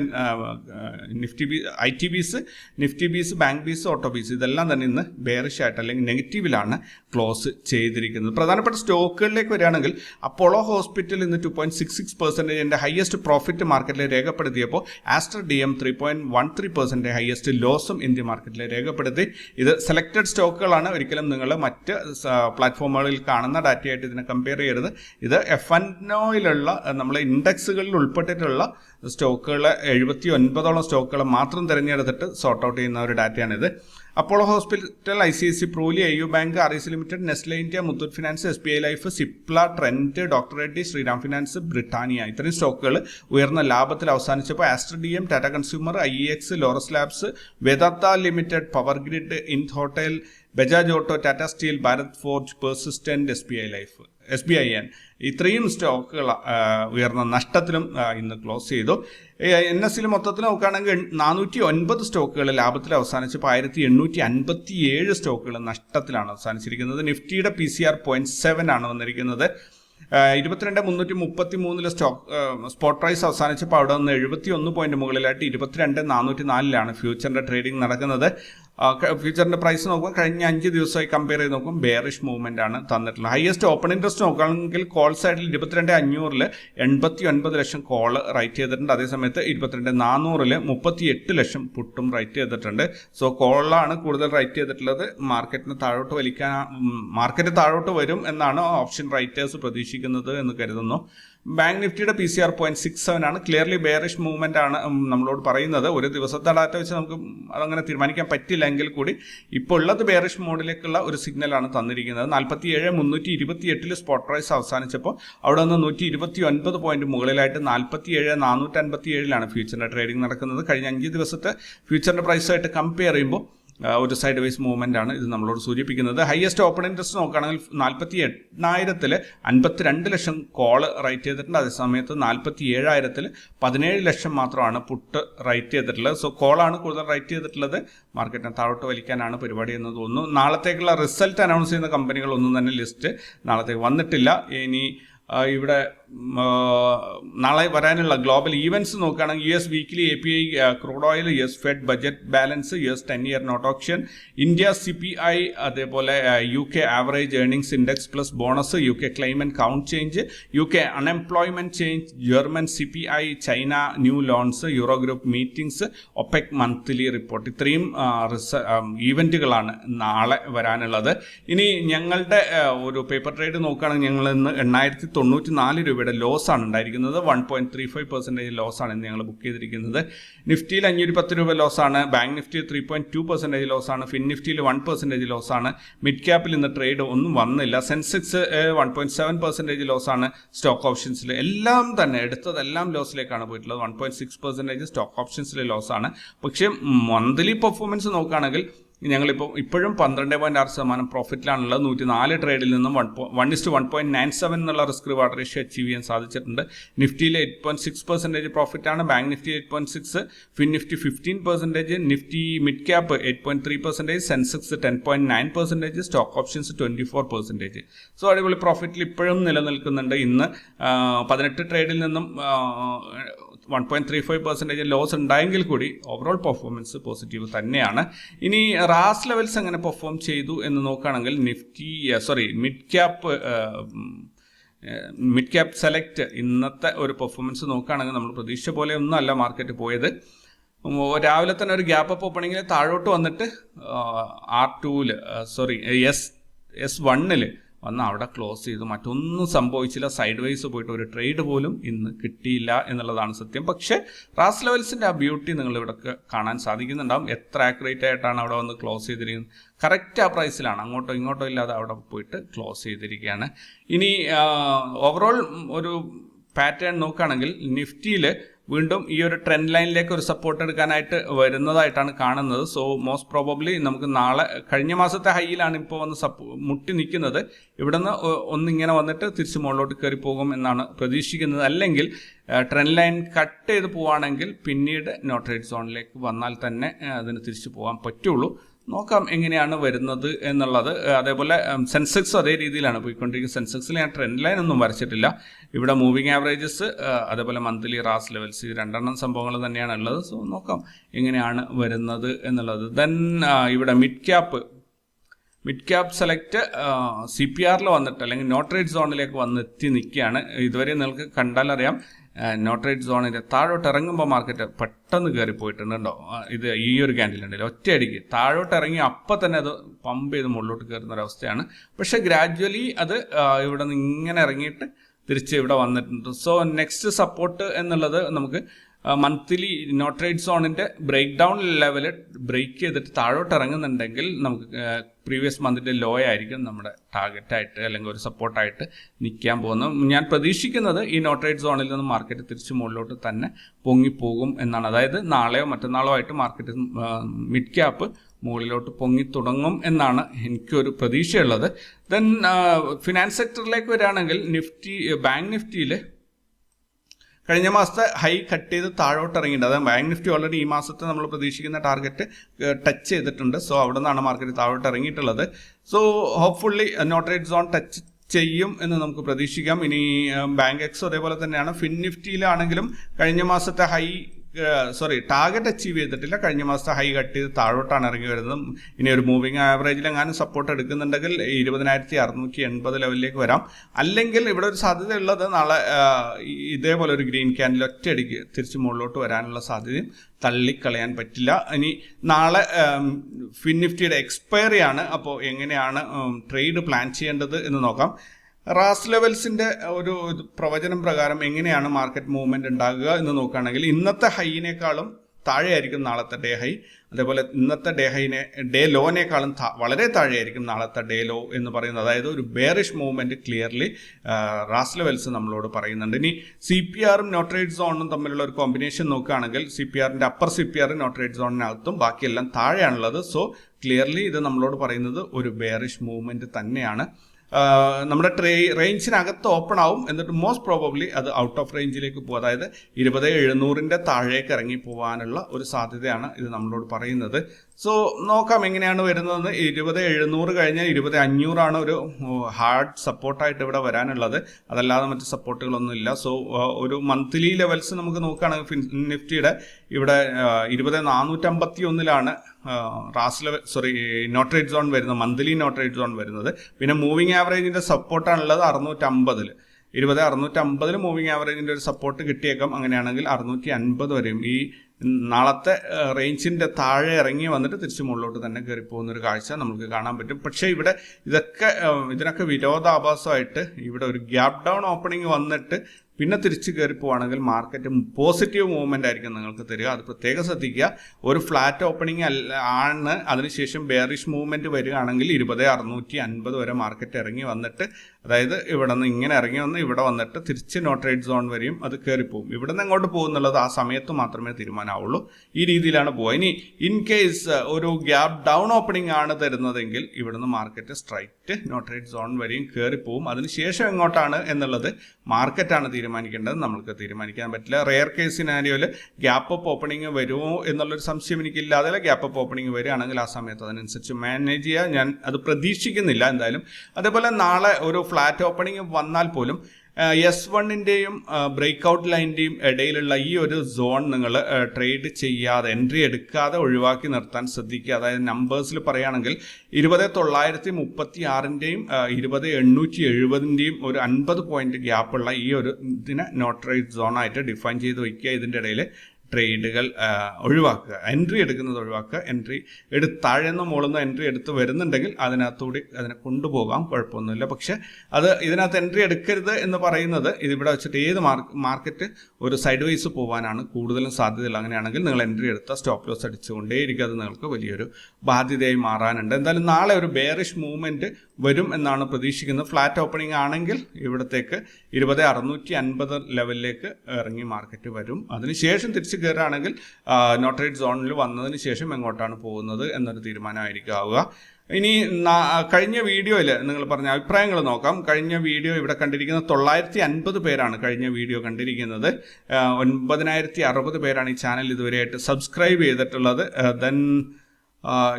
Nifty B I T bees Nifty bees bank bees auto bees ഇതെല്ലാം തന്നെ ഇന്ന് ബെയറിഷ് ആയിട്ട് അല്ലെങ്കിൽ നെഗറ്റീവിലാണ് ക്ലോസ് ചെയ്തിരിക്കുന്നത്. പ്രധാനപ്പെട്ട സ്റ്റോക്കുകളിലേക്ക് വരികയാണെങ്കിൽ അപ്പോളോ ഹോസ്പിറ്റൽ ഇന്ന് ടു പോയിന്റ് സിക്സ് സിക്സ് പെർസെന്റേജിന്റെ ഹയസ്റ്റ് പ്രോഫിറ്റ് മാർക്കറ്റിൽ രേഖപ്പെടുത്തിയപ്പോൾ Aster D M three point one three percent highest ലോസും India മാർക്കറ്റിൽ രേഖപ്പെടുത്തി. ഇത് സെലക്റ്റഡ് സ്റ്റോക്കുകളാണ് ഒരിക്കലും നിങ്ങൾ മറ്റ് പ്ലാറ്റ്ഫോമുകളിൽ കാണുന്ന ഡാറ്റയായിട്ട് ഇതിനെ കമ്പയർ ചെയ്യരുത്. ഇത് എഫ് എൻഒയിലുള്ള നമ്മളെ ഇൻഡെക്സുകളിൽ ഉൾപ്പെട്ടിട്ടുള്ള സ്റ്റോക്കുകൾ എഴുപത്തി ഒൻപതോളം സ്റ്റോക്കുകൾ മാത്രം തിരഞ്ഞെടുത്തിട്ട് സോർട്ട് ഔട്ട് ചെയ്യുന്ന ഒരു ഡാറ്റയാണിത് Apollo hospital I C I C പ്രൂലി I U bank R E C limited Nestle India Muthoot finance S B I life Cipla Trent doctor Reddy Shriram finance Britannia. ഇത്രയും സ്റ്റോക്കുകൾ ഉയർന്ന ലാഭത്തിൽ അവസാനിച്ചപ്പോൾ Aster D M Tata consumer I X Laurus labs Vedanta limited power grid in hotel Bajaj auto Tata steel Bharat forge persistent S B I life. S B I N ഇത്രയും സ്റ്റോക്കുകൾ ഉയർന്ന നഷ്ടത്തിലും ഇന്ന് close ചെയ്തു. N S സിയിൽ മൊത്തത്തിൽ നോക്കുകയാണെങ്കിൽ നാനൂറ്റി ഒൻപത് സ്റ്റോക്കുകൾ ലാഭത്തിൽ അവസാനിച്ചപ്പോൾ ആയിരത്തി എണ്ണൂറ്റി അൻപത്തി ഏഴ് സ്റ്റോക്കുകൾ നഷ്ടത്തിലാണ് അവസാനിച്ചിരിക്കുന്നത്. നിഫ്റ്റിയുടെ P C R point seven ആണ് വന്നിരിക്കുന്നത്. ഇരുപത്തിരണ്ട് മുന്നൂറ്റി മുപ്പത്തി മൂന്നിലെ സ്റ്റോക്ക് സ്പോട്ട് പ്രൈസ് അവസാനിച്ചപ്പോൾ അവിടെ നിന്ന് എഴുപത്തി ഒന്ന് പോയിന്റ് മുകളിലായിട്ട് ഇരുപത്തിരണ്ട് നാനൂറ്റി നാലിലാണ് ഫ്യൂച്ചറിന്റെ ട്രേഡിംഗ് നടക്കുന്നത്. ഫ്യൂച്ചറിന്റെ പ്രൈസ് നോക്കുമ്പോൾ കഴിഞ്ഞ അഞ്ച് ദിവസമായി കമ്പയർ ചെയ്ത് നോക്കും ബെയറിഷ് മൂവ്മെന്റ് ആണ് തന്നിട്ടുള്ളത്. ഹയസ്റ്റ് ഓപ്പൺ ഇൻട്രസ്റ്റ് നോക്കുകയാണെങ്കിൽ കോൾ സൈഡിൽ ഇരുപത്തിരണ്ട് അഞ്ഞൂറിൽ എൺപത്തി ഒൻപത് ലക്ഷം കോൾ റൈറ്റ് ചെയ്തിട്ടുണ്ട്. അതേസമയത്ത് ഇരുപത്തിരണ്ട് നാനൂറിൽ മുപ്പത്തി എട്ട് ലക്ഷം പുട്ടും റൈറ്റ് ചെയ്തിട്ടുണ്ട്. സോ കോളാണ് കൂടുതൽ റൈറ്റ് ചെയ്തിട്ടുള്ളത്. മാർക്കറ്റിന് താഴോട്ട് വലിക്കാൻ മാർക്കറ്റ് താഴോട്ട് വരും എന്നാണ് ഓപ്ഷൻ റൈറ്റേഴ്സ് പ്രതീക്ഷിക്കുന്നത് എന്ന് കരുതുന്നു. ബാങ്ക് നിഫ്റ്റിയുടെ P C R point six seven ആണ്. ക്ലിയർലി ബെയറിഷ് മൂവ്മെന്റ് ആണ് നമ്മളോട് പറയുന്നത്. ഒരു ദിവസത്തെ ഡാറ്റ വെച്ച് നമുക്ക് അതങ്ങനെ തീരുമാനിക്കാൻ പറ്റില്ല എങ്കിൽ കൂടി ഇപ്പോൾ ഉള്ളത് ബെയറിഷ് മോഡിലേക്കുള്ള ഒരു സിഗ്നലാണ് തന്നിരിക്കുന്നത്. നാൽപ്പത്തി ഏഴ് മുന്നൂറ്റി ഇരുപത്തി എട്ടിൽ സ്പോട്ട് പ്രൈസ് അവസാനിച്ചപ്പോൾ അവിടെ നിന്ന് നൂറ്റി ഇരുപത്തി ഒൻപത് പോയിന്റ് മുകളിലായിട്ട് നാൽപ്പത്തി ഏഴ് നാനൂറ്റി അൻപത്തി ഏഴിലാണ് ഫ്യൂച്ചറിന്റെ ട്രേഡിംഗ് നടക്കുന്നത്. കഴിഞ്ഞ അഞ്ച് ദിവസത്തെ ഫ്യൂച്ചറിന്റെ പ്രൈസുമായിട്ട് കമ്പയർ ചെയ്യുമ്പോൾ ഒരു സൈഡ് വൈസ് മൂവ്മെന്റ് ആണ് ഇത് നമ്മളോട് സൂചിപ്പിക്കുന്നത്. ഹയസ്റ്റ് ഓപ്പൺ ഇൻട്രസ്റ്റ് നോക്കുകയാണെങ്കിൽ നാൽപ്പത്തി എണ്ണായിരത്തിൽ അൻപത്തിരണ്ട് ലക്ഷം കോൾ റൈറ്റ് ചെയ്തിട്ടുണ്ട്. അതേസമയത്ത് നാൽപ്പത്തി ഏഴായിരത്തിൽ പതിനേഴ് ലക്ഷം മാത്രമാണ് പുട്ട് റൈറ്റ് ചെയ്തിട്ടുള്ളത്. സോ കോളാണ് കൂടുതൽ റൈറ്റ് ചെയ്തിട്ടുള്ളത്. മാർക്കറ്റിനെ താഴോട്ട് വലിക്കാനാണ് പരിപാടി എന്ന് തോന്നുന്നു. നാളത്തേക്കുള്ള റിസൾട്ട് അനൗൺസ് ചെയ്യുന്ന കമ്പനികളൊന്നും തന്നെ ലിസ്റ്റ് നാളത്തേക്ക് വന്നിട്ടില്ല. ഇനി ഇവിടെ നാളെ വരാനുള്ള ഗ്ലോബൽ ഈവൻസ് നോക്കുകയാണെങ്കിൽ U S weekly A P I crude oil U S Fed budget balance U S ten year note option India C P I അതേപോലെ U K average earnings index plus bonus U K claimant count change U K unemployment change German C P I China new loans euro group meetings OPEC monthly report. ഇത്രയും ഈവന്റുകളാണ് നാളെ വരാനുള്ളത്. ഇനി ഞങ്ങളുടെ ഒരു paper trade നോക്കുകയാണെങ്കിൽ ഞങ്ങൾ ഇന്ന് എണ്ണായിരത്തി തൊണ്ണൂറ്റി നാല് രൂപയുടെ ലോസ് ആണ് ഉണ്ടായിരിക്കുന്നത്. One point three five percentage loss ആണ് ഇന്ന് ഞങ്ങൾ ബുക്ക് ചെയ്തിരിക്കുന്നത്. നിഫ്റ്റിയിൽ അഞ്ഞൂറ്റി പത്ത് രൂപ ലോസ് ആണ്. Bank Nifty three point two percentage loss ആണ്. ഫിൻ നിഫ്റ്റിയിൽ വൺ പെർസെന്റേജ് ലോസ് ആണ്. മിഡ് ക്യാപ്പിൽ ഇന്ന് ട്രേഡ് ഒന്നും വന്നില്ല. Sensex one point seven percentage loss ആണ് സ്റ്റോക്ക് ഓപ്ഷൻസിൽ എല്ലാം തന്നെ എടുത്തതെല്ലാം ലോസിലേക്കാണ് പോയിട്ടുള്ളത്. One point six percentage stock ഓപ്ഷൻസിലെ loss ആണ്. പക്ഷേ മന്ത്ലി പെർഫോമൻസ് നോക്കുകയാണെങ്കിൽ ഞങ്ങളിപ്പോൾ ഇപ്പോഴും പന്ത്രണ്ട് പോയിന്റ് ആറ് ശതമാനം പ്രോഫിറ്റിലാണുള്ളത് നൂറ്റി നാല് ട്രേഡിൽ നിന്നും വൺ പോ one is to one point nine seven എന്നുള്ള റിസ്ക് റിവാർഡ് റേഷ്യോ അച്ചീവ് ചെയ്യാൻ സാധിച്ചിട്ടുണ്ട്. നിഫ്റ്റിയിൽ eight point six percentage പ്രോഫിറ്റാണ് bank Nifty eight point six fin Nifty fifteen percentage Nifty mid cap eight point three percentage Sensex ten point nine percentage stock options twenty four percentage so അടിപൊളി പ്രോഫിറ്റിൽ ഇപ്പോഴും നിലനിൽക്കുന്നുണ്ട്. ഇന്ന് പതിനെട്ട് ട്രേഡിൽ നിന്നും one point three five percentage loss ഉണ്ടായെങ്കിൽ കൂടി overall performance positive തന്നെയാണ്. ഇനി റാസ് ലെവൽസ് എങ്ങനെ പെർഫോം ചെയ്തു എന്ന് നോക്കുകയാണെങ്കിൽ Nifty sorry mid cap mid cap select ഇന്നത്തെ ഒരു പെർഫോമൻസ് നോക്കുകയാണെങ്കിൽ നമ്മൾ പ്രതീക്ഷ പോലെ ഒന്നുമല്ല മാർക്കറ്റ് പോയത്. രാവിലെ തന്നെ ഒരു ഗ്യാപ്പ് അപ്പ് ഓപ്പണിങ്ങിൽ താഴോട്ട് വന്നിട്ട് ആർ ടൂവിൽ സോറി എസ് എസ് വണ്ണിൽ വന്ന് അവിടെ ക്ലോസ് ചെയ്തു. മറ്റൊന്നും സംഭവിച്ചില്ല. സൈഡ് വൈസ് പോയിട്ട് ഒരു ട്രേഡ് പോലും ഇന്ന് കിട്ടിയില്ല എന്നുള്ളതാണ് സത്യം. പക്ഷേ റാസ് ലെവൽസിന്റെ ആ ബ്യൂട്ടി നിങ്ങൾ ഇവിടെ കാണാൻ സാധിക്കുന്നുണ്ടാവും. എത്ര ആക്യുറേറ്റ് ആയിട്ടാണ് അവിടെ വന്ന് ക്ലോസ് ചെയ്തിരിക്കുന്നത്? കറക്റ്റ് ആ പ്രൈസിലാണ് അങ്ങോട്ടോ ഇങ്ങോട്ടോ ഇല്ലാതെ അവിടെ പോയിട്ട് ക്ലോസ് ചെയ്തിരിക്കുകയാണ്. ഇനി ഓവറോൾ ഒരു പാറ്റേൺ നോക്കുകയാണെങ്കിൽ നിഫ്റ്റിയിൽ വീണ്ടും ഈ ഒരു ട്രെൻഡ് ലൈനിലേക്ക് ഒരു സപ്പോർട്ട് എടുക്കാനായിട്ട് വരുന്നതായിട്ടാണ് കാണുന്നത്. സോ മോസ്റ്റ് പ്രോബബ്ലി നമുക്ക് നാളെ കഴിഞ്ഞ മാസത്തെ ഹൈയിലാണ് ഇപ്പോൾ വന്ന് സപ്പോ മുട്ടി നിൽക്കുന്നത്. ഇവിടുന്ന് ഒന്നിങ്ങനെ വന്നിട്ട് തിരിച്ച് മുകളിലോട്ട് കയറി പോകും എന്നാണ് പ്രതീക്ഷിക്കുന്നത്. അല്ലെങ്കിൽ ട്രെൻഡ് ലൈൻ കട്ട് ചെയ്ത് പോവുകയാണെങ്കിൽ പിന്നീട് നോട്രേറ്റ് സോണിലേക്ക് വന്നാൽ തന്നെ അതിന് തിരിച്ചു പോകാൻ പറ്റുള്ളൂ. നോക്കാം എങ്ങനെയാണ് വരുന്നത് എന്നുള്ളത്. അതേപോലെ സെൻസെക്സ് അതേ രീതിയിലാണ് പോയിക്കൊണ്ടിരിക്കുന്നത്. സെൻസെക്സിൽ ഞാൻ ട്രെൻഡ് ലൈൻ ഒന്നും വരച്ചിട്ടില്ല. ഇവിടെ മൂവിങ് ആവറേജസ് അതേപോലെ മന്ത്ലി റാസ് ലെവൽസ് ഈ രണ്ടെണ്ണം സംഭവങ്ങൾ തന്നെയാണ് ഉള്ളത്. സോ നോക്കാം എങ്ങനെയാണ് വരുന്നത് എന്നുള്ളത്. ദെൻ ഇവിടെ mid cap. Mid cap select C P ആറിൽ വന്നിട്ട് അല്ലെങ്കിൽ നോട്ട് റേറ്റ് സോണിലേക്ക് വന്നെത്തി നിൽക്കുകയാണ്. ഇതുവരെ നിങ്ങൾക്ക് കണ്ടാലറിയാം. നോട്രേറ്റ് സോണിന്റെ താഴോട്ട് ഇറങ്ങുമ്പോൾ മാർക്കറ്റ് പെട്ടെന്ന് കയറി പോയിട്ടുണ്ടോ ഇത് ഈ ഒരു ക്യാൻഡിൽ ഉണ്ടല്ലോ ഒറ്റയടിക്ക്. താഴോട്ട് ഇറങ്ങി അപ്പം തന്നെ അത് പമ്പ് ചെയ്ത് മുകളിലോട്ട് കയറുന്ന ഒരു അവസ്ഥയാണ്. പക്ഷേ ഗ്രാജ്വലി അത് ഇവിടെ നിന്ന് ഇങ്ങനെ ഇറങ്ങിയിട്ട് തിരിച്ച് ഇവിടെ വന്നിട്ടുണ്ട്. സോ നെക്സ്റ്റ് സപ്പോർട്ട് എന്നുള്ളത് നമുക്ക് മന്ത്ലി നോട്രേറ്റ് സോണിന്റെ ബ്രേക്ക് ഡൗൺ ലെവൽ ബ്രേക്ക് ചെയ്തിട്ട് താഴോട്ട് ഇറങ്ങുന്നുണ്ടെങ്കിൽ നമുക്ക് പ്രീവിയസ് മന്തിന്റെ ലോ ആയിരിക്കും നമ്മുടെ ടാർഗറ്റായിട്ട് അല്ലെങ്കിൽ ഒരു സപ്പോർട്ടായിട്ട് നിൽക്കാൻ പോകുന്നത് ഞാൻ പ്രതീക്ഷിക്കുന്നത് ഈ നോട്രേറ്റ് സോണിൽ നിന്ന് മാർക്കറ്റ് തിരിച്ച് മുകളിലോട്ട് തന്നെ പൊങ്ങിപ്പോകും എന്നാണ്. അതായത് നാളെയോ മറ്റന്നാളോ ആയിട്ട് മാർക്കറ്റ് മിഡ് ക്യാപ്പ് മുകളിലോട്ട് പൊങ്ങി തുടങ്ങും എന്നാണ് എനിക്കൊരു പ്രതീക്ഷയുള്ളത്. ദെൻ ഫിനാൻസ് സെക്ടറിലേക്ക് വരികയാണെങ്കിൽ നിഫ്റ്റി ബാങ്ക് നിഫ്റ്റിയിൽ കഴിഞ്ഞ മാസത്തെ ഹൈ കട്ട് ചെയ്ത് താഴോട്ട് ഇറങ്ങിയിട്ടുണ്ട്. അതായത് ബാങ്ക് നിഫ്റ്റി ഓൾറെഡി ഈ മാസത്തെ നമ്മൾ പ്രതീക്ഷിക്കുന്ന ടാർഗറ്റ് ടച്ച് ചെയ്തിട്ടുണ്ട്. സോ അവിടെ നിന്നാണ് മാർക്കറ്റ് താഴോട്ട് ഇറങ്ങിയിട്ടുള്ളത്. So hopefully no trade zone touch ചെയ്യും എന്ന് നമുക്ക് പ്രതീക്ഷിക്കാം. ഇനി ബാങ്ക് എക്സ് അതേപോലെ തന്നെയാണ്. ഫിൻ നിഫ്റ്റിയിലാണെങ്കിലും കഴിഞ്ഞ മാസത്തെ ഹൈ സോറി ടാർഗറ്റ് അച്ചീവ് ചെയ്തിട്ടില്ല. കഴിഞ്ഞ മാസത്തെ ഹൈ കട്ട് ചെയ്ത് താഴോട്ടാണ് ഇറങ്ങി വരുന്നത്. ഇനി ഒരു മൂവിങ് ആവറേജിൽ എങ്ങാനും സപ്പോർട്ട് എടുക്കുന്നുണ്ടെങ്കിൽ ഇരുപതിനായിരത്തി അറുന്നൂറ്റി എൺപത് ലെവലിലേക്ക് വരാം. അല്ലെങ്കിൽ ഇവിടെ ഒരു സാധ്യത ഉള്ളത് നാളെ ഇതേപോലെ ഒരു ഗ്രീൻ ക്യാൻഡിൽ ഒറ്റയടിക്ക് തിരിച്ച് മുകളിലോട്ട് വരാനുള്ള സാധ്യതയും തള്ളിക്കളയാൻ പറ്റില്ല. ഇനി നാളെ ഫിൻ നിഫ്റ്റിയുടെ എക്സ്പയറി ആണ്. അപ്പോൾ എങ്ങനെയാണ് ട്രേഡ് പ്ലാൻ ചെയ്യേണ്ടത് എന്ന് നോക്കാം. റാസ് ലെവൽസിന്റെ ഒരു പ്രവചനം പ്രകാരം എങ്ങനെയാണ് മാർക്കറ്റ് മൂവ്മെന്റ് ഉണ്ടാകുക എന്ന് നോക്കുകയാണെങ്കിൽ ഇന്നത്തെ ഹൈനേക്കാളും താഴെയായിരിക്കും നാളത്തെ ഡേ ഹൈ അതേപോലെ ഇന്നത്തെ ഡേ ഹൈനെ ഡേ ലോനേക്കാളും വളരെ താഴെയായിരിക്കും നാളത്തെ ഡേ ലോ എന്ന് പറയുന്നത്. അതായത് ഒരു bearish movement clearly ras levels നമ്മളോട് പറയുന്നുണ്ട്. ഇനി സി പി ആറും നോട്രേറ്റ് സോണും തമ്മിലുള്ള ഒരു കോമ്പിനേഷൻ നോക്കുകയാണെങ്കിൽ സി പി ആറിന്റെ upper C P R no trade സോണിനകത്തും ബാക്കിയെല്ലാം താഴെയാണുള്ളത്. സോ ക്ലിയർലി ഇത് നമ്മളോട് പറയുന്നത് ഒരു ബേറിഷ് മൂവ്മെന്റ് തന്നെയാണ്. നമ്മുടെ ട്രേ റേഞ്ചിനകത്ത് ഓപ്പൺ ആവും എന്നിട്ട് മോസ്റ്റ് പ്രോബബ്ലി അത് ഔട്ട് ഓഫ് റേഞ്ചിലേക്ക് പോകും അതായത് ഇരുപത് എഴുന്നൂറിന്റെ താഴേക്ക് ഇറങ്ങി പോകാനുള്ള ഒരു സാധ്യതയാണ് ഇത് നമ്മളോട് പറയുന്നത്. സോ നോക്കാം എങ്ങനെയാണ് വരുന്നതെന്ന്. ഇരുപത് എഴുന്നൂറ് കഴിഞ്ഞാൽ ഇരുപത് അഞ്ഞൂറാണ് ഒരു ഹാർഡ് സപ്പോർട്ടായിട്ട് ഇവിടെ വരാനുള്ളത്. അതല്ലാതെ മറ്റ് സപ്പോർട്ടുകളൊന്നും ഇല്ല. സോ ഒരു മന്ത്ലി ലെവൽസ് നമുക്ക് നോക്കുകയാണെങ്കിൽ നിഫ്റ്റിയുടെ ഇവിടെ ഇരുപത് നാനൂറ്റമ്പത്തി ഒന്നിലാണ് ras level sorry no trade zone വരുന്നത് മന്ത്ലി നോട്ടറേറ്റ് സോൺ വരുന്നത്. പിന്നെ മൂവിങ് ആവറേജിന്റെ സപ്പോർട്ടാണുള്ളത് അറുന്നൂറ്റമ്പതിൽ ഇരുപത് അറുന്നൂറ്റമ്പതിൽ മൂവിങ് ആവറേജിന്റെ ഒരു സപ്പോർട്ട് കിട്ടിയേക്കാം. അങ്ങനെയാണെങ്കിൽ അറുന്നൂറ്റി അൻപത് വരെയും. ഈ നാളത്തെ റേഞ്ചിന്റെ താഴെ ഇറങ്ങി വന്നിട്ട് തിരിച്ച് മുകളിലോട്ട് തന്നെ കയറി പോകുന്ന ഒരു കാഴ്ച നമുക്ക് കാണാൻ പറ്റും. പക്ഷേ ഇവിടെ ഇതൊക്കെ ഇതിനൊക്കെ വിരോധാഭാസമായിട്ട് ഇവിടെ ഒരു ഗ്യാപ് ഡൗൺ ഓപ്പണിംഗ് വന്നിട്ട് പിന്നെ തിരിച്ച് കയറി പോവാണെങ്കിൽ മാർക്കറ്റ് പോസിറ്റീവ് മൂവ്മെന്റ് ആയിരിക്കും നിങ്ങൾക്ക് തരിക. അത് പ്രത്യേകം ശ്രദ്ധിക്കുക. ഒരു ഫ്ലാറ്റ് ഓപ്പണിംഗ് അല്ല ആണ്. അതിനുശേഷം ബെയറിഷ് മൂവ്മെന്റ് വരികയാണെങ്കിൽ ഇരുപത് അറുന്നൂറ്റി അൻപത് വരെ മാർക്കറ്റ് ഇറങ്ങി വന്നിട്ട് അതായത് ഇവിടെ നിന്ന് ഇങ്ങനെ ഇറങ്ങി വന്ന് ഇവിടെ വന്നിട്ട് തിരിച്ച് ട്രേഡ് സോൺ വരെയും അത് കയറിപ്പോവും ഇവിടെ നിന്ന് എങ്ങോട്ട് പോകുന്നുള്ളത് ആ സമയത്ത് മാത്രമേ തീരുമാനമാവുള്ളൂ. ഈ രീതിയിലാണ് പോവുക. ഇനി ഇൻ കേസ് ഒരു ഗ്യാപ് ഡൗൺ ഓപ്പണിംഗ് ആണ് തരുന്നതെങ്കിൽ ഇവിടുന്ന് മാർക്കറ്റ് സ്ട്രൈറ്റ് നോട്രേറ്റ് സോൺ വരെയും കയറിപ്പോവും അതിനുശേഷം എങ്ങോട്ടാണ് എന്നുള്ളത് മാർക്കറ്റാണ് തീരുമാനിക്കേണ്ടത് നമ്മൾക്ക് തീരുമാനിക്കാൻ പറ്റില്ല. റെയർ കേസ് സിനാരിയോയിൽ ഗ്യാപ്പ് അപ്പ് ഓപ്പണിംഗ് വരുമോ എന്നുള്ളൊരു സംശയം എനിക്കില്ലാതെ ഗ്യാപ്പ് അപ്പ് ഓപ്പണിംഗ് വരികയാണെങ്കിൽ ആ സമയത്ത് അതിനനുസരിച്ച് മാനേജ് ചെയ്യുക ഞാൻ അത് പ്രതീക്ഷിക്കുന്നില്ല എന്തായാലും. അതേപോലെ നാളെ ഒരു ഫ്ലാറ്റ് ഓപ്പണിംഗ് വന്നാൽ പോലും എസ് വണ്ണിന്റെയും ബ്രേക്ക് ഔട്ട് ലൈന്റെയും ഇടയിലുള്ള ഈ ഒരു സോൺ നിങ്ങൾ ട്രേഡ് ചെയ്യാതെ എൻട്രി എടുക്കാതെ ഒഴിവാക്കി നിർത്താൻ ശ്രദ്ധിക്കുക. അതായത് നമ്പേഴ്സിൽ പറയുകയാണെങ്കിൽ ഇരുപത് തൊള്ളായിരത്തി മുപ്പത്തി ആറിന്റെയും ഇരുപത് എണ്ണൂറ്റി എഴുപതിന്റെയും ഒരു അൻപത് പോയിന്റ് ഗ്യാപ്പുള്ള ഈ ഒരു ഇതിനെ ട്രേഡ് സോണായിട്ട് ഡിഫൈൻ ചെയ്ത് വയ്ക്കുക ഇതിന്റെ ഇടയിൽ ട്രേഡുകൾ ഒഴിവാക്കുക. എൻട്രി എടുക്കുന്നത് ഒഴിവാക്കുക. എൻട്രി എടുത്ത് താഴെന്ന് മുകളിൽ നിന്ന് എൻട്രി എടുത്ത് വരുന്നുണ്ടെങ്കിൽ അതിനകത്തൂടി അതിനെ കൊണ്ടുപോകാം. കുഴപ്പമൊന്നുമില്ല. പക്ഷെ അത് ഇതിനകത്ത് എൻട്രി എടുക്കരുത് എന്ന് പറയുന്നത് ഇതിവിടെ വെച്ചിട്ട് ഏത് മാർക്കറ്റ് ഒരു സൈഡ് വൈസ് പോകാനാണ് കൂടുതലും സാധ്യതയുള്ള അങ്ങനെയാണെങ്കിൽ നിങ്ങൾ എൻട്രി എടുത്ത സ്റ്റോപ്പ് ലോസ് അടിച്ചുകൊണ്ടേയിരിക്കും. അത് നിങ്ങൾക്ക് വലിയൊരു ബാധ്യതയായി മാറാനുണ്ട്. എന്തായാലും നാളെ ഒരു ബെയറിഷ് മൂവ്മെന്റ് വരും എന്നാണ് പ്രതീക്ഷിക്കുന്നത്. ഫ്ലാറ്റ് ഓപ്പണിംഗ് ആണെങ്കിൽ ഇവിടത്തേക്ക് ഇരുപത് അറുന്നൂറ്റി അൻപത് ലെവലിലേക്ക് ഇറങ്ങി മാർക്കറ്റ് വരും. അതിനുശേഷം തിരിച്ച് കയറുകയാണെങ്കിൽ നോട്ടറേറ്റ് സോണിൽ വന്നതിന് ശേഷം എങ്ങോട്ടാണ് പോകുന്നത് എന്നൊരു തീരുമാനമായിരിക്കും ആവുക ഇനി കഴിഞ്ഞ വീഡിയോയിൽ നിങ്ങൾ പറഞ്ഞ അഭിപ്രായങ്ങൾ നോക്കാം. കഴിഞ്ഞ വീഡിയോ ഇവിടെ കണ്ടിരിക്കുന്ന തൊള്ളായിരത്തി അൻപത് പേരാണ് കഴിഞ്ഞ വീഡിയോ കണ്ടിരിക്കുന്നത്. ഒൻപതിനായിരത്തി അറുപത് പേരാണ് ഈ ചാനൽ ഇതുവരെയായിട്ട് സബ്സ്ക്രൈബ് ചെയ്തിട്ടുള്ളത്. ദെൻ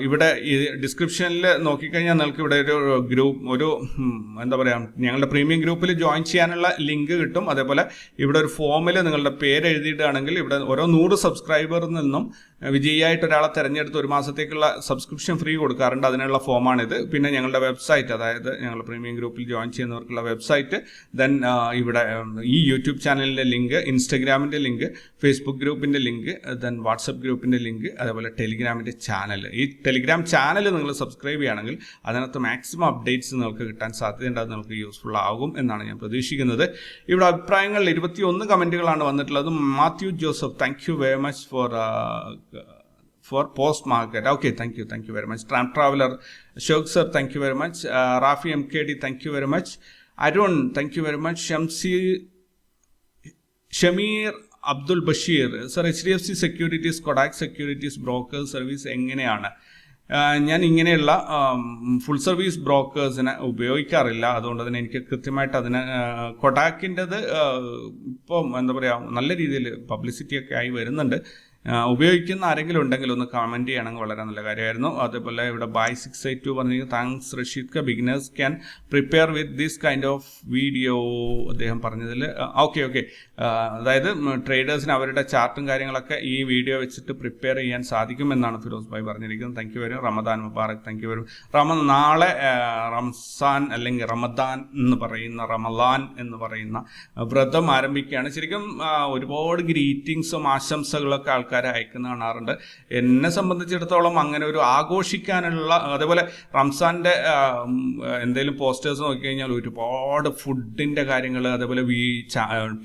ഇവിടെ ഈ ഡിസ്ക്രിപ്ഷനിൽ നോക്കിക്കഴിഞ്ഞാൽ നിങ്ങൾക്ക് ഇവിടെ ഒരു ഗ്രൂപ്പ് ഒരു എന്താ പറയുക ഞങ്ങളുടെ പ്രീമിയം ഗ്രൂപ്പിൽ ജോയിൻ ചെയ്യാനുള്ള ലിങ്ക് കിട്ടും. അതേപോലെ ഇവിടെ ഒരു ഫോമിൽ നിങ്ങളുടെ പേര് എഴുതിയിട്ടാണെങ്കിൽ ഇവിടെ ഓരോ നൂറ് സബ്സ്ക്രൈബറിൽ നിന്നും വിജയിയായിട്ട് ഒരാളെ തിരഞ്ഞെടുത്ത് ഒരു മാസത്തേക്കുള്ള സബ്സ്ക്രിപ്ഷൻ ഫ്രീ കൊടുക്കാറുണ്ട്. അതിനുള്ള ഫോമാണിത്. പിന്നെ ഞങ്ങളുടെ വെബ്സൈറ്റ് അതായത് ഞങ്ങൾ പ്രീമിയം ഗ്രൂപ്പിൽ ജോയിൻ ചെയ്യുന്നവർക്കുള്ള വെബ്സൈറ്റ് ദെൻ ഇവിടെ ഈ യൂട്യൂബ് ചാനലിന്റെ ലിങ്ക് ഇൻസ്റ്റഗ്രാമിന്റെ ലിങ്ക് ഫേസ്ബുക്ക് ഗ്രൂപ്പിന്റെ ലിങ്ക് ദെൻ വാട്സപ്പ് ഗ്രൂപ്പിന്റെ ലിങ്ക് അതേപോലെ ടെലിഗ്രാമിന്റെ ചാനൽ. ഈ ടെലിഗ്രാം ചാനൽ നിങ്ങൾ സബ്സ്ക്രൈബ് ചെയ്യുകയാണെങ്കിൽ അതിനകത്ത് മാക്സിമം അപ്ഡേറ്റ്സ് നിങ്ങൾക്ക് കിട്ടാൻ സാധ്യതയുണ്ട്. അത് നിങ്ങൾക്ക് യൂസ്ഫുൾ ആകും എന്നാണ് ഞാൻ പ്രതീക്ഷിക്കുന്നത്. ഇവിടെ അഭിപ്രായങ്ങളിൽ ഇരുപത്തി ഒന്ന് കമന്റുകളാണ് വന്നിട്ടുള്ളത്. Mathew Joseph thank you very much for for post market. Okay, thank you, thank you very much. Tram Traveler, Shok sir, thank you very much. Uh, Rafi MKD, thank you very much. Arun, thank you very much. Shamsi, Shamir Abdul Basheer sir H D F C securities Kotak securities broker service എങ്ങനെയാണ് ഞാൻ ഇങ്ങനെയുള്ള full service ബ്രോക്കേഴ്സിനെ ഉപയോഗിക്കാറില്ല അതുകൊണ്ട് തന്നെ എനിക്ക് കൃത്യമായിട്ട് അതിന് കൊഡാക്കിന്റെത് ഇപ്പം എന്താ പറയുക നല്ല രീതിയിൽ പബ്ലിസിറ്റി ഒക്കെ ആയി വരുന്നുണ്ട് ഉപയോഗിക്കുന്ന ആരെങ്കിലും ഉണ്ടെങ്കിൽ ഒന്ന് കമന്റ് ചെയ്യണമെങ്കിൽ വളരെ നല്ല കാര്യമായിരുന്നു. അതേപോലെ ഇവിടെ ബൈ സിക്സ് എയ്റ്റ് ടു പറഞ്ഞിരിക്കുന്നത് താങ്ക്സ് റഷീദ് ക beginners can prepare with this kind of video അദ്ദേഹം പറഞ്ഞതിൽ ഓക്കെ ഓക്കെ അതായത് ട്രേഡേഴ്സിന് അവരുടെ ചാർട്ടും കാര്യങ്ങളൊക്കെ ഈ വീഡിയോ വെച്ചിട്ട് പ്രിപ്പയർ ചെയ്യാൻ സാധിക്കുമെന്നാണ് ഫിറോസ് ഭായ് പറഞ്ഞിരിക്കുന്നത്. താങ്ക് യു വരും റമദാൻ മുബാറക്. താങ്ക് യു വരും റമ നാളെ റംസാൻ അല്ലെങ്കിൽ റമദാൻ എന്ന് പറയുന്ന റമലാൻ എന്ന് പറയുന്ന വ്രതം ആരംഭിക്കുകയാണ്. ശരിക്കും ഒരുപാട് ഗ്രീറ്റിങ്സും ആശംസകളൊക്കെ ആൾക്കാർ ആൾക്കാരെ അയക്കുന്ന കാണാറുണ്ട്. എന്നെ സംബന്ധിച്ചിടത്തോളം അങ്ങനെ ഒരു ആഘോഷിക്കാനുള്ള അതേപോലെ റംസാന്റെ എന്തെങ്കിലും പോസ്റ്റേഴ്സ് നോക്കിക്കഴിഞ്ഞാൽ ഒരുപാട് ഫുഡിന്റെ കാര്യങ്ങൾ അതേപോലെ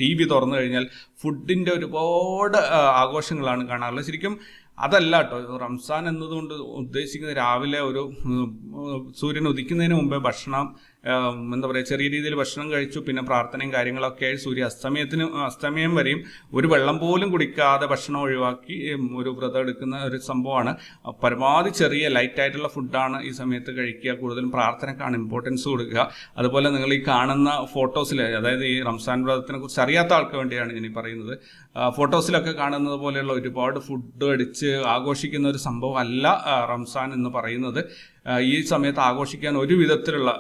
ടി വി തുറന്നു കഴിഞ്ഞാൽ ഫുഡിന്റെ ഒരുപാട് ആഘോഷങ്ങളാണ് കാണാറുള്ളത്. ശരിക്കും അതല്ല കേട്ടോ. റംസാൻ എന്നതുകൊണ്ട് ഉദ്ദേശിക്കുന്നത് രാവിലെ ഒരു സൂര്യൻ ഉദിക്കുന്നതിന് മുമ്പേ ഭക്ഷണം എന്താ പറയുക ചെറിയ രീതിയിൽ ഭക്ഷണം കഴിച്ചു പിന്നെ പ്രാർത്ഥനയും കാര്യങ്ങളൊക്കെ ആയി സൂര്യ അസ്തമയത്തിന് അസ്തമയം വരെയും ഒരു വെള്ളം പോലും കുടിക്കാതെ ഭക്ഷണം ഒഴിവാക്കി ഒരു വ്രതം എടുക്കുന്ന ഒരു സംഭവമാണ്. പരമാവധി ചെറിയ ലൈറ്റായിട്ടുള്ള ഫുഡാണ് ഈ സമയത്ത് കഴിക്കുക. കൂടുതലും പ്രാർത്ഥനക്കാണ് ഇമ്പോർട്ടൻസ് കൊടുക്കുക. അതുപോലെ നിങ്ങൾ ഈ കാണുന്ന ഫോട്ടോസിൽ അതായത് ഈ റംസാൻ വ്രതത്തിനെ കുറിച്ച് അറിയാത്ത ആൾക്ക് വേണ്ടിയാണ് ഞാൻ പറയുന്നത്. ഫോട്ടോസിലൊക്കെ കാണുന്നത് പോലെയുള്ള ഒരുപാട് ഫുഡ് അടിച്ച് ആഘോഷിക്കുന്ന ഒരു സംഭവമല്ല റംസാൻ എന്ന് പറയുന്നത്. ഈ സമയത്ത് ആഘോഷിക്കാൻ ഒരു വിധത്തിലുള്ള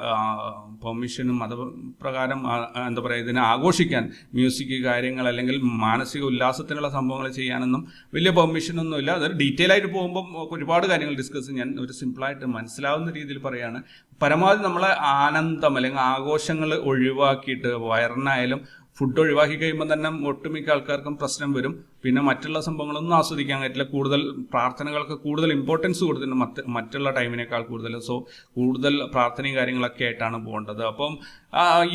പെർമിഷനും അത് പ്രകാരം എന്താ പറയുക ഇതിനെ ആഘോഷിക്കാൻ മ്യൂസിക് കാര്യങ്ങൾ അല്ലെങ്കിൽ മാനസിക ഉല്ലാസത്തിനുള്ള സംഭവങ്ങൾ ചെയ്യാനൊന്നും വലിയ പെർമിഷനൊന്നുമില്ല അതൊരു ഡീറ്റെയിൽ ആയിട്ട് പോകുമ്പം ഒരുപാട് കാര്യങ്ങൾ ഡിസ്കസ് ഞാൻ ഒരു സിമ്പിളായിട്ട് മനസ്സിലാവുന്ന രീതിയിൽ പറയുകയാണ് പരമാവധി നമ്മളെ ആനന്ദം അല്ലെങ്കിൽ ആഘോഷങ്ങൾ ഒഴിവാക്കിയിട്ട് വയറിനായാലും ഫുഡ് ഒഴിവാക്കി കഴിയുമ്പോൾ തന്നെ ഒട്ടുമിക്ക ആൾക്കാർക്കും പ്രശ്നം വരും. പിന്നെ മറ്റുള്ള സംഭവങ്ങളൊന്നും ആസ്വദിക്കാൻ പറ്റില്ല കൂടുതൽ പ്രാർത്ഥനകൾക്ക് കൂടുതൽ ഇമ്പോർട്ടൻസ് കൊടുത്തിട്ടുണ്ട് മറ്റ് മറ്റുള്ള ടൈമിനേക്കാൾ കൂടുതൽ. സോ കൂടുതൽ പ്രാർത്ഥനയും കാര്യങ്ങളൊക്കെ ആയിട്ടാണ് പോകേണ്ടത്. അപ്പം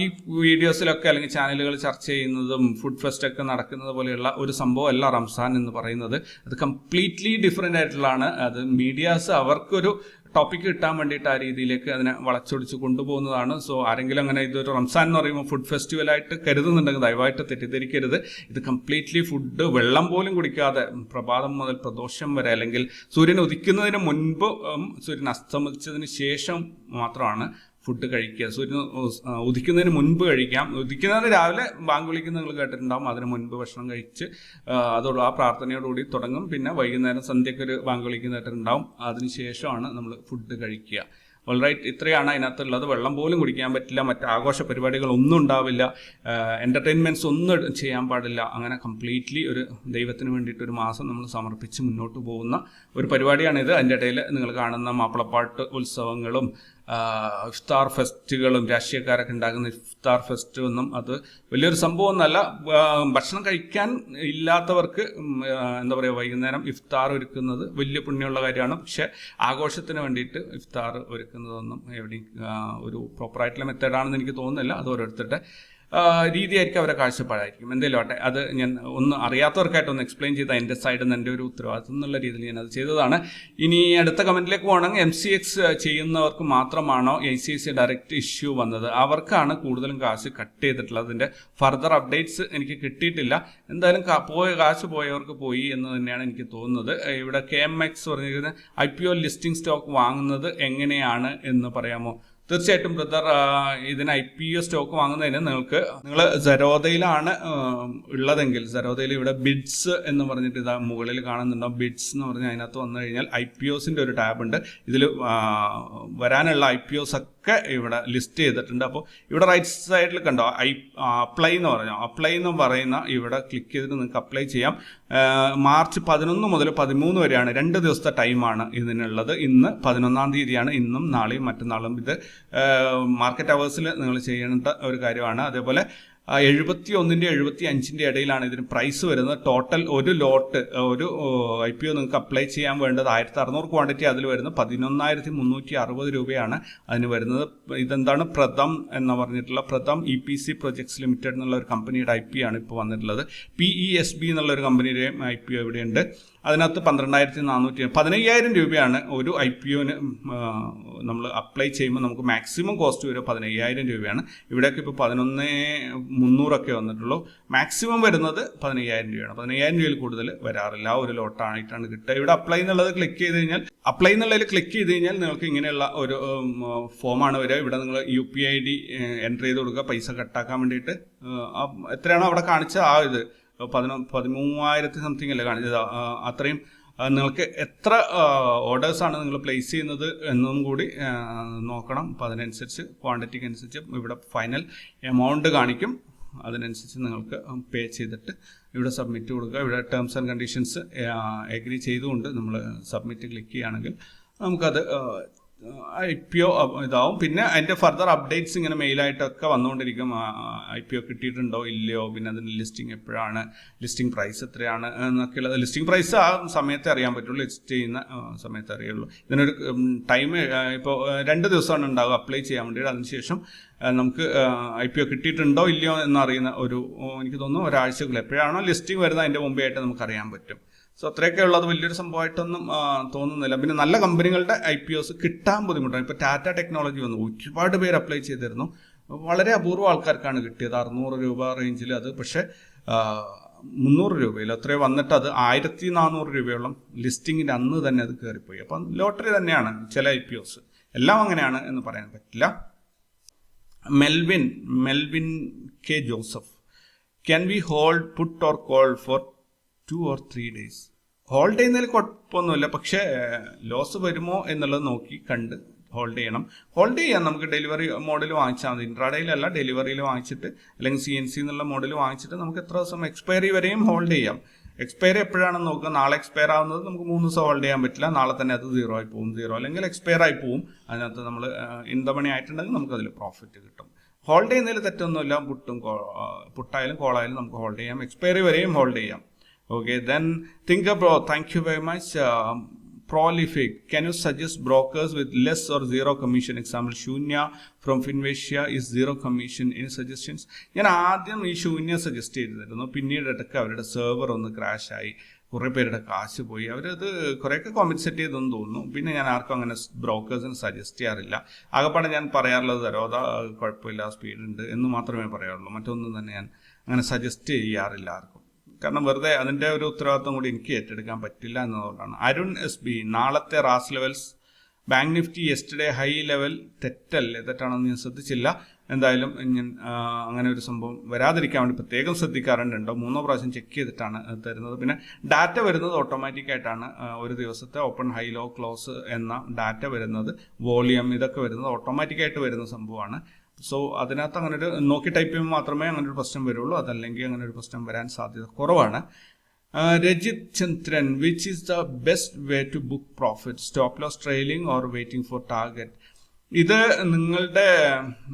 ഈ വീഡിയോസിലൊക്കെ അല്ലെങ്കിൽ ചാനലുകൾ ചർച്ച ചെയ്യുന്നതും ഫുഡ് ഫെസ്റ്റ് ഒക്കെ നടക്കുന്നത് പോലെയുള്ള ഒരു സംഭവമല്ല റംസാൻ എന്ന് പറയുന്നത്. അത് കംപ്ലീറ്റ്ലി ഡിഫറെന്റ് ആയിട്ടുള്ളതാണ്. അത് മീഡിയാസ് അവർക്കൊരു ടോപ്പിക്ക് കിട്ടാൻ വേണ്ടിയിട്ട് ആ രീതിയിലേക്ക് അതിനെ വളച്ചൊടിച്ച് കൊണ്ടുപോകുന്നതാണ്. സോ ആരെങ്കിലും അങ്ങനെ ഇതൊരു റംസാൻ എന്ന് പറയുമ്പോൾ ഫുഡ് ഫെസ്റ്റിവലായിട്ട് കരുതുന്നുണ്ടെങ്കിൽ ദയവായിട്ട് തെറ്റിദ്ധരിക്കരുത്. ഇത് കംപ്ലീറ്റ്ലി ഫുഡ് വെള്ളം പോലും കുടിക്കാതെ പ്രഭാതം മുതൽ പ്രദോഷം വരെ അല്ലെങ്കിൽ സൂര്യൻ ഉദിക്കുന്നതിന് മുൻപ് സൂര്യൻ അസ്തമിച്ചതിന് ശേഷം മാത്രമാണ് ഫുഡ് കഴിക്കുക. സൂര്യൻ ഉദിക്കുന്നതിന് മുൻപ് കഴിക്കാം. ഉദിക്കുന്നതിന് രാവിലെ ബാങ്ക് വിളിക്കുന്ന നിങ്ങൾ കേട്ടിട്ടുണ്ടാവും. അതിന് മുൻപ് ഭക്ഷണം കഴിച്ച് അതോട് ആ പ്രാർത്ഥനയോടുകൂടി തുടങ്ങും. പിന്നെ വൈകുന്നേരം സന്ധ്യയ്ക്ക് ഒരു ബാങ്ക് വിളിക്കുന്നതായിട്ടുണ്ടാവും. അതിന് ശേഷമാണ് നമ്മൾ ഫുഡ് കഴിക്കുക. ഓൾറൈറ്റ് ഇത്രയാണ് അതിനകത്തുള്ളത്. വെള്ളം പോലും കുടിക്കാൻ പറ്റില്ല. മറ്റ് ആഘോഷ പരിപാടികൾ ഒന്നും ഉണ്ടാവില്ല എന്റർടൈൻമെന്റ്സ് ഒന്നും ചെയ്യാൻ പാടില്ല. അങ്ങനെ കംപ്ലീറ്റ്ലി ഒരു ദൈവത്തിന് വേണ്ടിയിട്ട് ഒരു മാസം നമ്മൾ സമർപ്പിച്ച് മുന്നോട്ട് പോകുന്ന ഒരു പരിപാടിയാണിത്. അതിന്റെ ഇടയിൽ നിങ്ങൾ കാണുന്ന മാപ്പിളപ്പാട്ട് ഉത്സവങ്ങളും ഇഫ്താർ ഫെസ്റ്റുകളും രാഷ്ട്രീയക്കാരൊക്കെ ഉണ്ടാകുന്ന ഇഫ്താർ ഫെസ്റ്റ് ഒന്നും അത് വലിയൊരു സംഭവം ഒന്നല്ല ഭക്ഷണം കഴിക്കാൻ ഇല്ലാത്തവർക്ക് എന്താ പറയുക വൈകുന്നേരം ഇഫ്താർ ഒരുക്കുന്നത് വലിയ പുണ്യമുള്ള കാര്യമാണ്. പക്ഷെ ആഘോഷത്തിന് വേണ്ടിയിട്ട് ഇഫ്താർ ഒരുക്കുന്നതൊന്നും എവിടെയും ഒരു പ്രോപ്പറായിട്ടുള്ള മെത്തേഡാണെന്ന് എനിക്ക് തോന്നുന്നില്ല. അത് ഓരോരുത്തരുടെ രീതിയായിരിക്കും അവരെ കാഴ്ചപ്പാടായിരിക്കും. എന്തെങ്കിലും ആട്ടെ അത് ഞാൻ ഒന്ന് അറിയാത്തവർക്കായിട്ട് ഒന്ന് എക്സ്പ്ലെയിൻ ചെയ്ത എന്റെ സൈഡിൽ നിന്ന് എന്റെ ഒരു ഉത്തരവാദിത്വം എന്നുള്ള രീതിയിൽ ഞാൻ അത് ചെയ്തതാണ്. ഇനി അടുത്ത കമന്റിലേക്ക് പോകണമെങ്കിൽ എം സി എക്സ് ചെയ്യുന്നവർക്ക് മാത്രമാണോ I C C direct issue വന്നത്? അവർക്കാണ് കൂടുതലും കാശ് കട്ട് ചെയ്തിട്ടുള്ളത്. അതിന്റെ ഫർദർ അപ്ഡേറ്റ്സ് എനിക്ക് കിട്ടിയിട്ടില്ല. എന്തായാലും പോയ കാശ് പോയവർക്ക് പോയി എന്ന് തന്നെയാണ് എനിക്ക് തോന്നുന്നത്. ഇവിടെ കെ എം എക്സ് പറഞ്ഞിരിക്കുന്നത് I P O listing stock വാങ്ങുന്നത് എങ്ങനെയാണ് എന്ന് പറയാമോ? തീർച്ചയായിട്ടും ബ്രദർ ഇതിന് ഐ പി ഒ സ്റ്റോക്ക് വാങ്ങുന്നതിന് നിങ്ങൾക്ക് നിങ്ങൾ സരോദയിലാണ് ഉള്ളതെങ്കിൽ സരോദയിൽ ഇവിടെ ബിഡ്സ് എന്ന് പറഞ്ഞിട്ട് ഇതാ മുകളിൽ കാണുന്നുണ്ടോ? ബിഡ്സ് എന്ന് പറഞ്ഞാൽ അതിനകത്ത് വന്നു കഴിഞ്ഞാൽ ഐ പി ഒസിന്റെ ഒരു ടാബ് ഉണ്ട്. ഇതിൽ വരാനുള്ള ഐ പി ഒസ് ഒക്കെ ഇവിടെ ലിസ്റ്റ് ചെയ്തിട്ടുണ്ട്. അപ്പോൾ ഇവിടെ റൈറ്റ് സൈഡിൽ കണ്ടോ ഐ അപ്ലൈ എന്ന് പറഞ്ഞു. അപ്ലൈ എന്ന് പറയുന്ന ഇവിടെ ക്ലിക്ക് ചെയ്തിട്ട് നിങ്ങൾക്ക് അപ്ലൈ ചെയ്യാം. മാർച്ച് പതിനൊന്ന് മുതൽ പതിമൂന്ന് വരെയാണ് രണ്ട് ദിവസത്തെ ടൈമാണ് ഇതിനുള്ളത്. ഇന്ന് പതിനൊന്നാം തീയതിയാണ് ഇന്നും നാളെയും മറ്റന്നാളും. ഇത് മാർക്കറ്റ് അവേഴ്സിൽ നിങ്ങൾ ചെയ്യേണ്ട ഒരു കാര്യമാണ്. അതേപോലെ എഴുപത്തി ഒന്നിന്റെ എഴുപത്തി അഞ്ചിന്റെ ഇടയിലാണ് ഇതിന് പ്രൈസ് വരുന്നത്. ടോട്ടൽ ഒരു ലോട്ട് ഒരു ഐ പി ഒ നിങ്ങൾക്ക് അപ്ലൈ ചെയ്യാൻ വേണ്ടത് ആയിരത്തി അറുന്നൂറ് ക്വാണ്ടിറ്റി അതിൽ വരുന്നത് പതിനൊന്നായിരത്തി മുന്നൂറ്റി അറുപത് രൂപയാണ് അതിന് വരുന്നത്. ഇതെന്താണ്? പ്രഥം എന്ന് പറഞ്ഞിട്ടുള്ള Pratham E P C projects limited എന്നുള്ള ഒരു കമ്പനിയുടെ ഐ പി ആണ് ഇപ്പോൾ വന്നിട്ടുള്ളത്. പി ഇ എസ് ബി എന്നുള്ള ഒരു കമ്പനിയുടെയും ഐ പി ഒ ഇവിടെയുണ്ട്. അതിനകത്ത് പന്ത്രണ്ടായിരത്തി നാനൂറ്റി പതിനയ്യായിരം രൂപയാണ് ഒരു ഐ പി ഒന് നമ്മൾ അപ്ലൈ ചെയ്യുമ്പോൾ നമുക്ക് മാക്സിമം കോസ്റ്റ് വരും പതിനയ്യായിരം രൂപയാണ്. ഇവിടെയൊക്കെ ഇപ്പോൾ പതിനൊന്ന് മുന്നൂറൊക്കെ വന്നിട്ടുള്ളൂ. മാക്സിമം വരുന്നത് പതിനയ്യായിരം രൂപയാണ്. പതിനയ്യായിരം രൂപയിൽ കൂടുതൽ വരാറില്ല. ആ ഒരു ലോട്ടായിട്ടാണ് കിട്ടുക. ഇവിടെ അപ്ലൈ എന്നുള്ളത് ക്ലിക്ക് ചെയ്ത് കഴിഞ്ഞാൽ അപ്ലൈ എന്നുള്ളതിൽ ക്ലിക്ക് ചെയ്ത് കഴിഞ്ഞാൽ നിങ്ങൾക്ക് ഇങ്ങനെയുള്ള ഒരു ഫോമാണ് വരിക. ഇവിടെ നിങ്ങൾ U P I D enter ചെയ്ത് കൊടുക്കുക. പൈസ കട്ടാക്കാൻ വേണ്ടിയിട്ട്. എത്രയാണോ അവിടെ കാണിച്ച ആ ഇത് പതിനൊ പതിമൂവായിരത്തി സംതിങ് അല്ലേ കാണിച്ചത്? അത്രയും നിങ്ങൾക്ക് എത്ര ഓർഡേഴ്സാണ് നിങ്ങൾ പ്ലേസ് ചെയ്യുന്നത് എന്നും കൂടി നോക്കണം. അപ്പോൾ അതിനനുസരിച്ച് ക്വാണ്ടിറ്റിക്ക് അനുസരിച്ച് ഇവിടെ ഫൈനൽ എമൗണ്ട് കാണിക്കും. അതിനനുസരിച്ച് നിങ്ങൾക്ക് പേ ചെയ്തിട്ട് ഇവിടെ സബ്മിറ്റ് കൊടുക്കുക. ഇവിടെ ടേംസ് ആൻഡ് കണ്ടീഷൻസ് എഗ്രി ചെയ്തുകൊണ്ട് നമ്മൾ സബ്മിറ്റ് ക്ലിക്ക് ചെയ്യുകയാണെങ്കിൽ നമുക്കത് ഐ പി ഒ ഇതാവും. പിന്നെ അതിന്റെ ഫർദർ അപ്ഡേറ്റ്സ് ഇങ്ങനെ മെയിലായിട്ടൊക്കെ വന്നുകൊണ്ടിരിക്കും. ഐ പി ഒ കിട്ടിയിട്ടുണ്ടോ ഇല്ലയോ? പിന്നെ അതിന്റെ ലിസ്റ്റിംഗ് എപ്പോഴാണ്? ലിസ്റ്റിംഗ് പ്രൈസ് എത്രയാണ്? എന്നൊക്കെയുള്ളത് ലിസ്റ്റിംഗ് പ്രൈസ് ആ സമയത്ത് അറിയാൻ പറ്റുള്ളൂ. ലിസ്റ്റ് ചെയ്യുന്ന സമയത്ത് അറിയുള്ളൂ. ഇതിനൊരു ടൈം ഇപ്പോൾ രണ്ട് ദിവസമാണ് ഉണ്ടാവുക. അപ്ലൈ ചെയ്യാൻ വേണ്ടിയിട്ട്. അതിനുശേഷം നമുക്ക് ഐ പി ഒ കിട്ടിയിട്ടുണ്ടോ ഇല്ലയോ എന്നറിയുന്ന ഒരു എനിക്ക് തോന്നുന്നു ഒരാഴ്ചക്കുള്ളിൽ. എപ്പോഴാണോ ലിസ്റ്റിംഗ് വരുന്നത് അതിന്റെ മുമ്പേ ആയിട്ട് നമുക്ക് അറിയാൻ പറ്റും. സോ അത്രയൊക്കെ ഉള്ളത് വലിയൊരു സംഭവമായിട്ടൊന്നും തോന്നുന്നില്ല. പിന്നെ നല്ല കമ്പനികളുടെ ഐ പി ഒസ് കിട്ടാൻ ബുദ്ധിമുട്ടാണ്. ഇപ്പോൾ ടാറ്റ ടെക്നോളജി വന്നു. ഒരുപാട് പേര് അപ്ലൈ ചെയ്തിരുന്നു. വളരെ അപൂർവ ആൾക്കാർക്കാണ് കിട്ടിയത്. അറുന്നൂറ് രൂപ റേഞ്ചിൽ അത്. പക്ഷേ മുന്നൂറ് രൂപയിൽ അത്രയോ വന്നിട്ട് അത് ആയിരത്തി നാനൂറ് രൂപയോളം ലിസ്റ്റിങ്ങിന്റെ അന്ന് തന്നെ അത് കയറിപ്പോയി അപ്പം ലോട്ടറി തന്നെയാണ് ചില ഐ പി ഒസ് എല്ലാം അങ്ങനെയാണ് എന്ന് പറയാൻ പറ്റില്ല. Melvin Melvin K Joseph. Can we hold put or call for two or three days hold ചെയ്യുന്നതിൽ കുഴപ്പമൊന്നുമില്ല. പക്ഷേ ലോസ് വരുമോ എന്നുള്ളത് നോക്കി കണ്ട് ഹോൾഡ് ചെയ്യണം. ഹോൾഡ് ചെയ്യാം. നമുക്ക് ഡെലിവറി മോഡൽ വാങ്ങിച്ചാൽ മതി. ഇൻട്രാഡേയിലല്ല ഡെലിവറിയിൽ വാങ്ങിച്ചിട്ട് അല്ലെങ്കിൽ സി എൻ സി എന്നുള്ള മോഡൽ വാങ്ങിച്ചിട്ട് നമുക്ക് എത്ര ദിവസം എക്സ്പയറി വരെയും ഹോൾഡ് ചെയ്യാം. എക്സ്പയറി എപ്പോഴാണെന്ന് നോക്കുക. നാളെ എക്സ്പയർ ആവുന്നത് നമുക്ക് മൂന്ന് ദിവസം ഹോൾഡ് ചെയ്യാൻ പറ്റില്ല. നാളെ തന്നെ അത് സീറോ ആയി പോകും. സീറോ അല്ലെങ്കിൽ എക്സ്പയർ ആയി പോകും. അതിനകത്ത് നമ്മൾ ഇന്തമണി ആയിട്ടുണ്ടെങ്കിൽ നമുക്ക് അതിൽ പ്രോഫിറ്റ് കിട്ടും. ഹോൾഡ് ചെയ്യുന്നതിൽ തെറ്റൊന്നുമില്ല. പുട്ടും പുട്ടായാലും കോളായാലും നമുക്ക് ഹോൾഡ് ചെയ്യാം. എക്സ്പയറി വരെയും ഹോൾഡ് ചെയ്യാം. Okay then think thank you very much. Uh, prolific. Can you suggest brokers with less or zero commission? Example Shunya from finvasia is zero commission. Any suggestions? ഞാൻ ആദ്യം ഈ ശൂന്യ സജസ്റ്റ് ചെയ്തിരുന്നു. പിന്നീട് ഇടയ്ക്ക് അവരുടെ സെർവർ ഒന്ന് ആയി. കുറേ പേരുടെ കാശ് പോയി. അവരത് കുറേയൊക്കെ കോമ്പൻസേറ്റ് ചെയ്തെന്ന് തോന്നുന്നു. പിന്നെ ഞാൻ ആർക്കും അങ്ങനെ ബ്രോക്കേഴ്സിന് സജസ്റ്റ് ചെയ്യാറില്ല. ആകപ്പാടെ ഞാൻ പറയാറുള്ളത് തരോത കുഴപ്പമില്ല സ്പീഡ് ഉണ്ട് എന്ന് മാത്രമേ പറയാറുള്ളൂ. മറ്റൊന്നും തന്നെ ഞാൻ അങ്ങനെ സജസ്റ്റ് ചെയ്യാറില്ല ആർക്കും. കാരണം വെറുതെ അതിന്റെ ഒരു ഉത്തരവാദിത്വം കൂടി എനിക്ക് ഏറ്റെടുക്കാൻ പറ്റില്ല എന്നതുകൊണ്ടാണ്. അരുൺ എസ് ബി നാളത്തെ ras levels bank Nifty yesterday high level തെറ്റല്ലേ തെറ്റാണെന്ന് ഞാൻ ശ്രദ്ധിച്ചില്ല. എന്തായാലും ഞാൻ അങ്ങനെ ഒരു സംഭവം വരാതിരിക്കാൻ വേണ്ടി പ്രത്യേകം ശ്രദ്ധിക്കാറുണ്ട്? രണ്ടോ മൂന്നോ പ്രാവശ്യം ചെക്ക് ചെയ്തിട്ടാണ് തരുന്നത്. പിന്നെ ഡാറ്റ വരുന്നത് ഓട്ടോമാറ്റിക്കായിട്ടാണ് ഒരു ദിവസത്തെ ഓപ്പൺ ഹൈ ലോ ക്ലോസ് എന്ന ഡാറ്റ വരുന്നത്. വോളിയം ഇതൊക്കെ വരുന്നത് ഓട്ടോമാറ്റിക്കായിട്ട് വരുന്ന സംഭവമാണ്. സോ അതിനകത്ത് അങ്ങനെ ഒരു നോക്കി ടൈപ്പ് ചെയ്യുമ്പോൾ മാത്രമേ അങ്ങനെ ഒരു പ്രശ്നം വരുള്ളൂ. അതല്ലെങ്കിൽ അങ്ങനെ ഒരു പ്രശ്നം വരാൻ സാധ്യത കുറവാണ്. Rajith Chandran which is the best way to book profit stop loss trailing or waiting for target ഇത് നിങ്ങളുടെ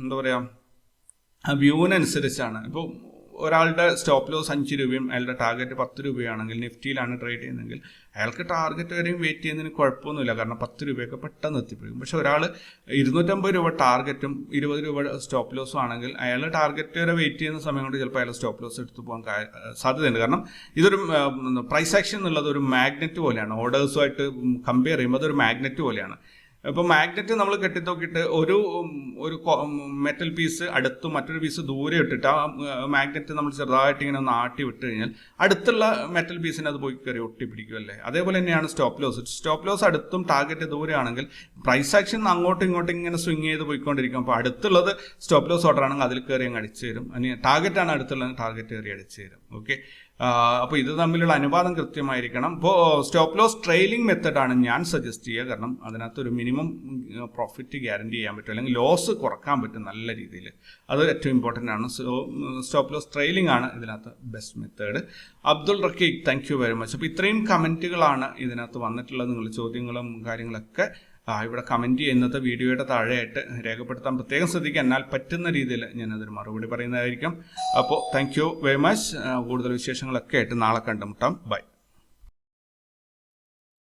എന്താ പറയുക വ്യൂവിനനുസരിച്ചാണ് ഇപ്പോൾ ഒരാളുടെ സ്റ്റോപ്പ് ലോസ് അഞ്ച് രൂപയും അയാളുടെ ടാർഗറ്റ് പത്ത് രൂപയാണെങ്കിൽ നിഫ്റ്റിയിലാണ് ട്രേഡ് ചെയ്യുന്നതെങ്കിൽ അയാൾക്ക് ടാർഗറ്റ് വരെയും വെയിറ്റ് ചെയ്യുന്നതിന് കുഴപ്പമൊന്നുമില്ല. കാരണം പത്ത് രൂപയൊക്കെ പെട്ടെന്ന് എത്തിപ്പോയി പക്ഷെ ഒരാൾ ഇരുന്നൂറ്റമ്പത് രൂപ ടാർഗറ്റും ഇരുപത് രൂപ സ്റ്റോപ്പ് ലോസും ആണെങ്കിൽ അയാൾ ടാർഗറ്റ് വരെ വെയിറ്റ് ചെയ്യുന്ന സമയം കൊണ്ട് ചിലപ്പോൾ അയാൾ സ്റ്റോപ്പ് ലോസ് എടുത്തു പോകാൻ സാധ്യതയുണ്ട്. കാരണം ഇതൊരു പ്രൈസ് ആക്ഷൻ എന്നുള്ളത് ഒരു മാഗ്നറ്റ് പോലെയാണ്. ഓർഡേഴ്സുമായിട്ട് കമ്പയർ ചെയ്യുമ്പോൾ അതൊരു മാഗ്നറ്റ് പോലെയാണ്. ഇപ്പൊ മാഗ്നറ്റ് നമ്മൾ കെട്ടിത്തോക്കിയിട്ട് ഒരു ഒരു മെറ്റൽ പീസ് അടുത്ത് മറ്റൊരു പീസ് ദൂരെ ഇട്ടിട്ട് ആ മാഗ്നറ്റ് നമ്മൾ ചെറുതായിട്ട് ഇങ്ങനെ ഒന്ന് ആട്ടി വിട്ട് കഴിഞ്ഞാൽ അടുത്തുള്ള മെറ്റൽ പീസിനെ അത് പോയി കയറി ഒട്ടിപ്പിടിക്കുമല്ലേ അതേപോലെ തന്നെയാണ് സ്റ്റോപ്പ് ലോസ് സ്റ്റോപ്പ് ലോസ് അടുത്തും ടാർഗറ്റ് ദൂരെയാണെങ്കിൽ പ്രൈസ് ആക്ഷൻ അങ്ങോട്ടും ഇങ്ങോട്ടും ഇങ്ങനെ സ്വിങ് ചെയ്ത് പോയിക്കൊണ്ടിരിക്കും. അപ്പോൾ അടുത്തുള്ളത് സ്റ്റോപ്പ് ലോസ് ഓർഡർ ആണെങ്കിൽ അതിൽ കയറി അങ്ങ് അടിച്ചു തരും. ഇനി ടാർഗറ്റ് ആണ് അടുത്തുള്ളത് ടാർഗറ്റ് കയറി അടിച്ചു തരും. ഓക്കെ അപ്പോൾ ഇത് തമ്മിലുള്ള അനുപാതം കൃത്യമായിരിക്കണം. ഇപ്പോൾ സ്റ്റോപ്പ് ലോസ് ട്രെയിലിംഗ് മെത്തഡാണ് ഞാൻ സജസ്റ്റ് ചെയ്യുക. കാരണം അതിനകത്ത് ഒരു മിനിമം പ്രോഫിറ്റ് ഗ്യാരണ്ടി ചെയ്യാൻ പറ്റും. അല്ലെങ്കിൽ ലോസ് കുറയ്ക്കാൻ പറ്റും നല്ല രീതിയിൽ. അത് ഏറ്റവും ഇമ്പോർട്ടന്റ് ആണ്. സോ സ്റ്റോപ്പ് ലോസ് ട്രെയിലിംഗ് ആണ് ഇതിനകത്ത് best method Abdul Rakeeq thank you very much അപ്പോൾ ഇത്രയും കമന്റുകളാണ് ഇതിനകത്ത് വന്നിട്ടുള്ളത്. നിങ്ങൾ ചോദ്യങ്ങളും കാര്യങ്ങളൊക്കെ ഇവിടെ കമന്റ് ചെയ്യുന്നത് വീഡിയോയുടെ താഴെയായിട്ട് രേഖപ്പെടുത്താൻ പ്രത്യേകം ശ്രദ്ധിക്കുക. എന്നാൽ പറ്റുന്ന രീതിയിൽ ഞാനതൊരു മറുപടി പറയുന്നതായിരിക്കും. അപ്പോൾ താങ്ക് വെരി മച്ച് കൂടുതൽ വിശേഷങ്ങളൊക്കെ ആയിട്ട് നാളെ കണ്ടുമുട്ടാം. ബൈ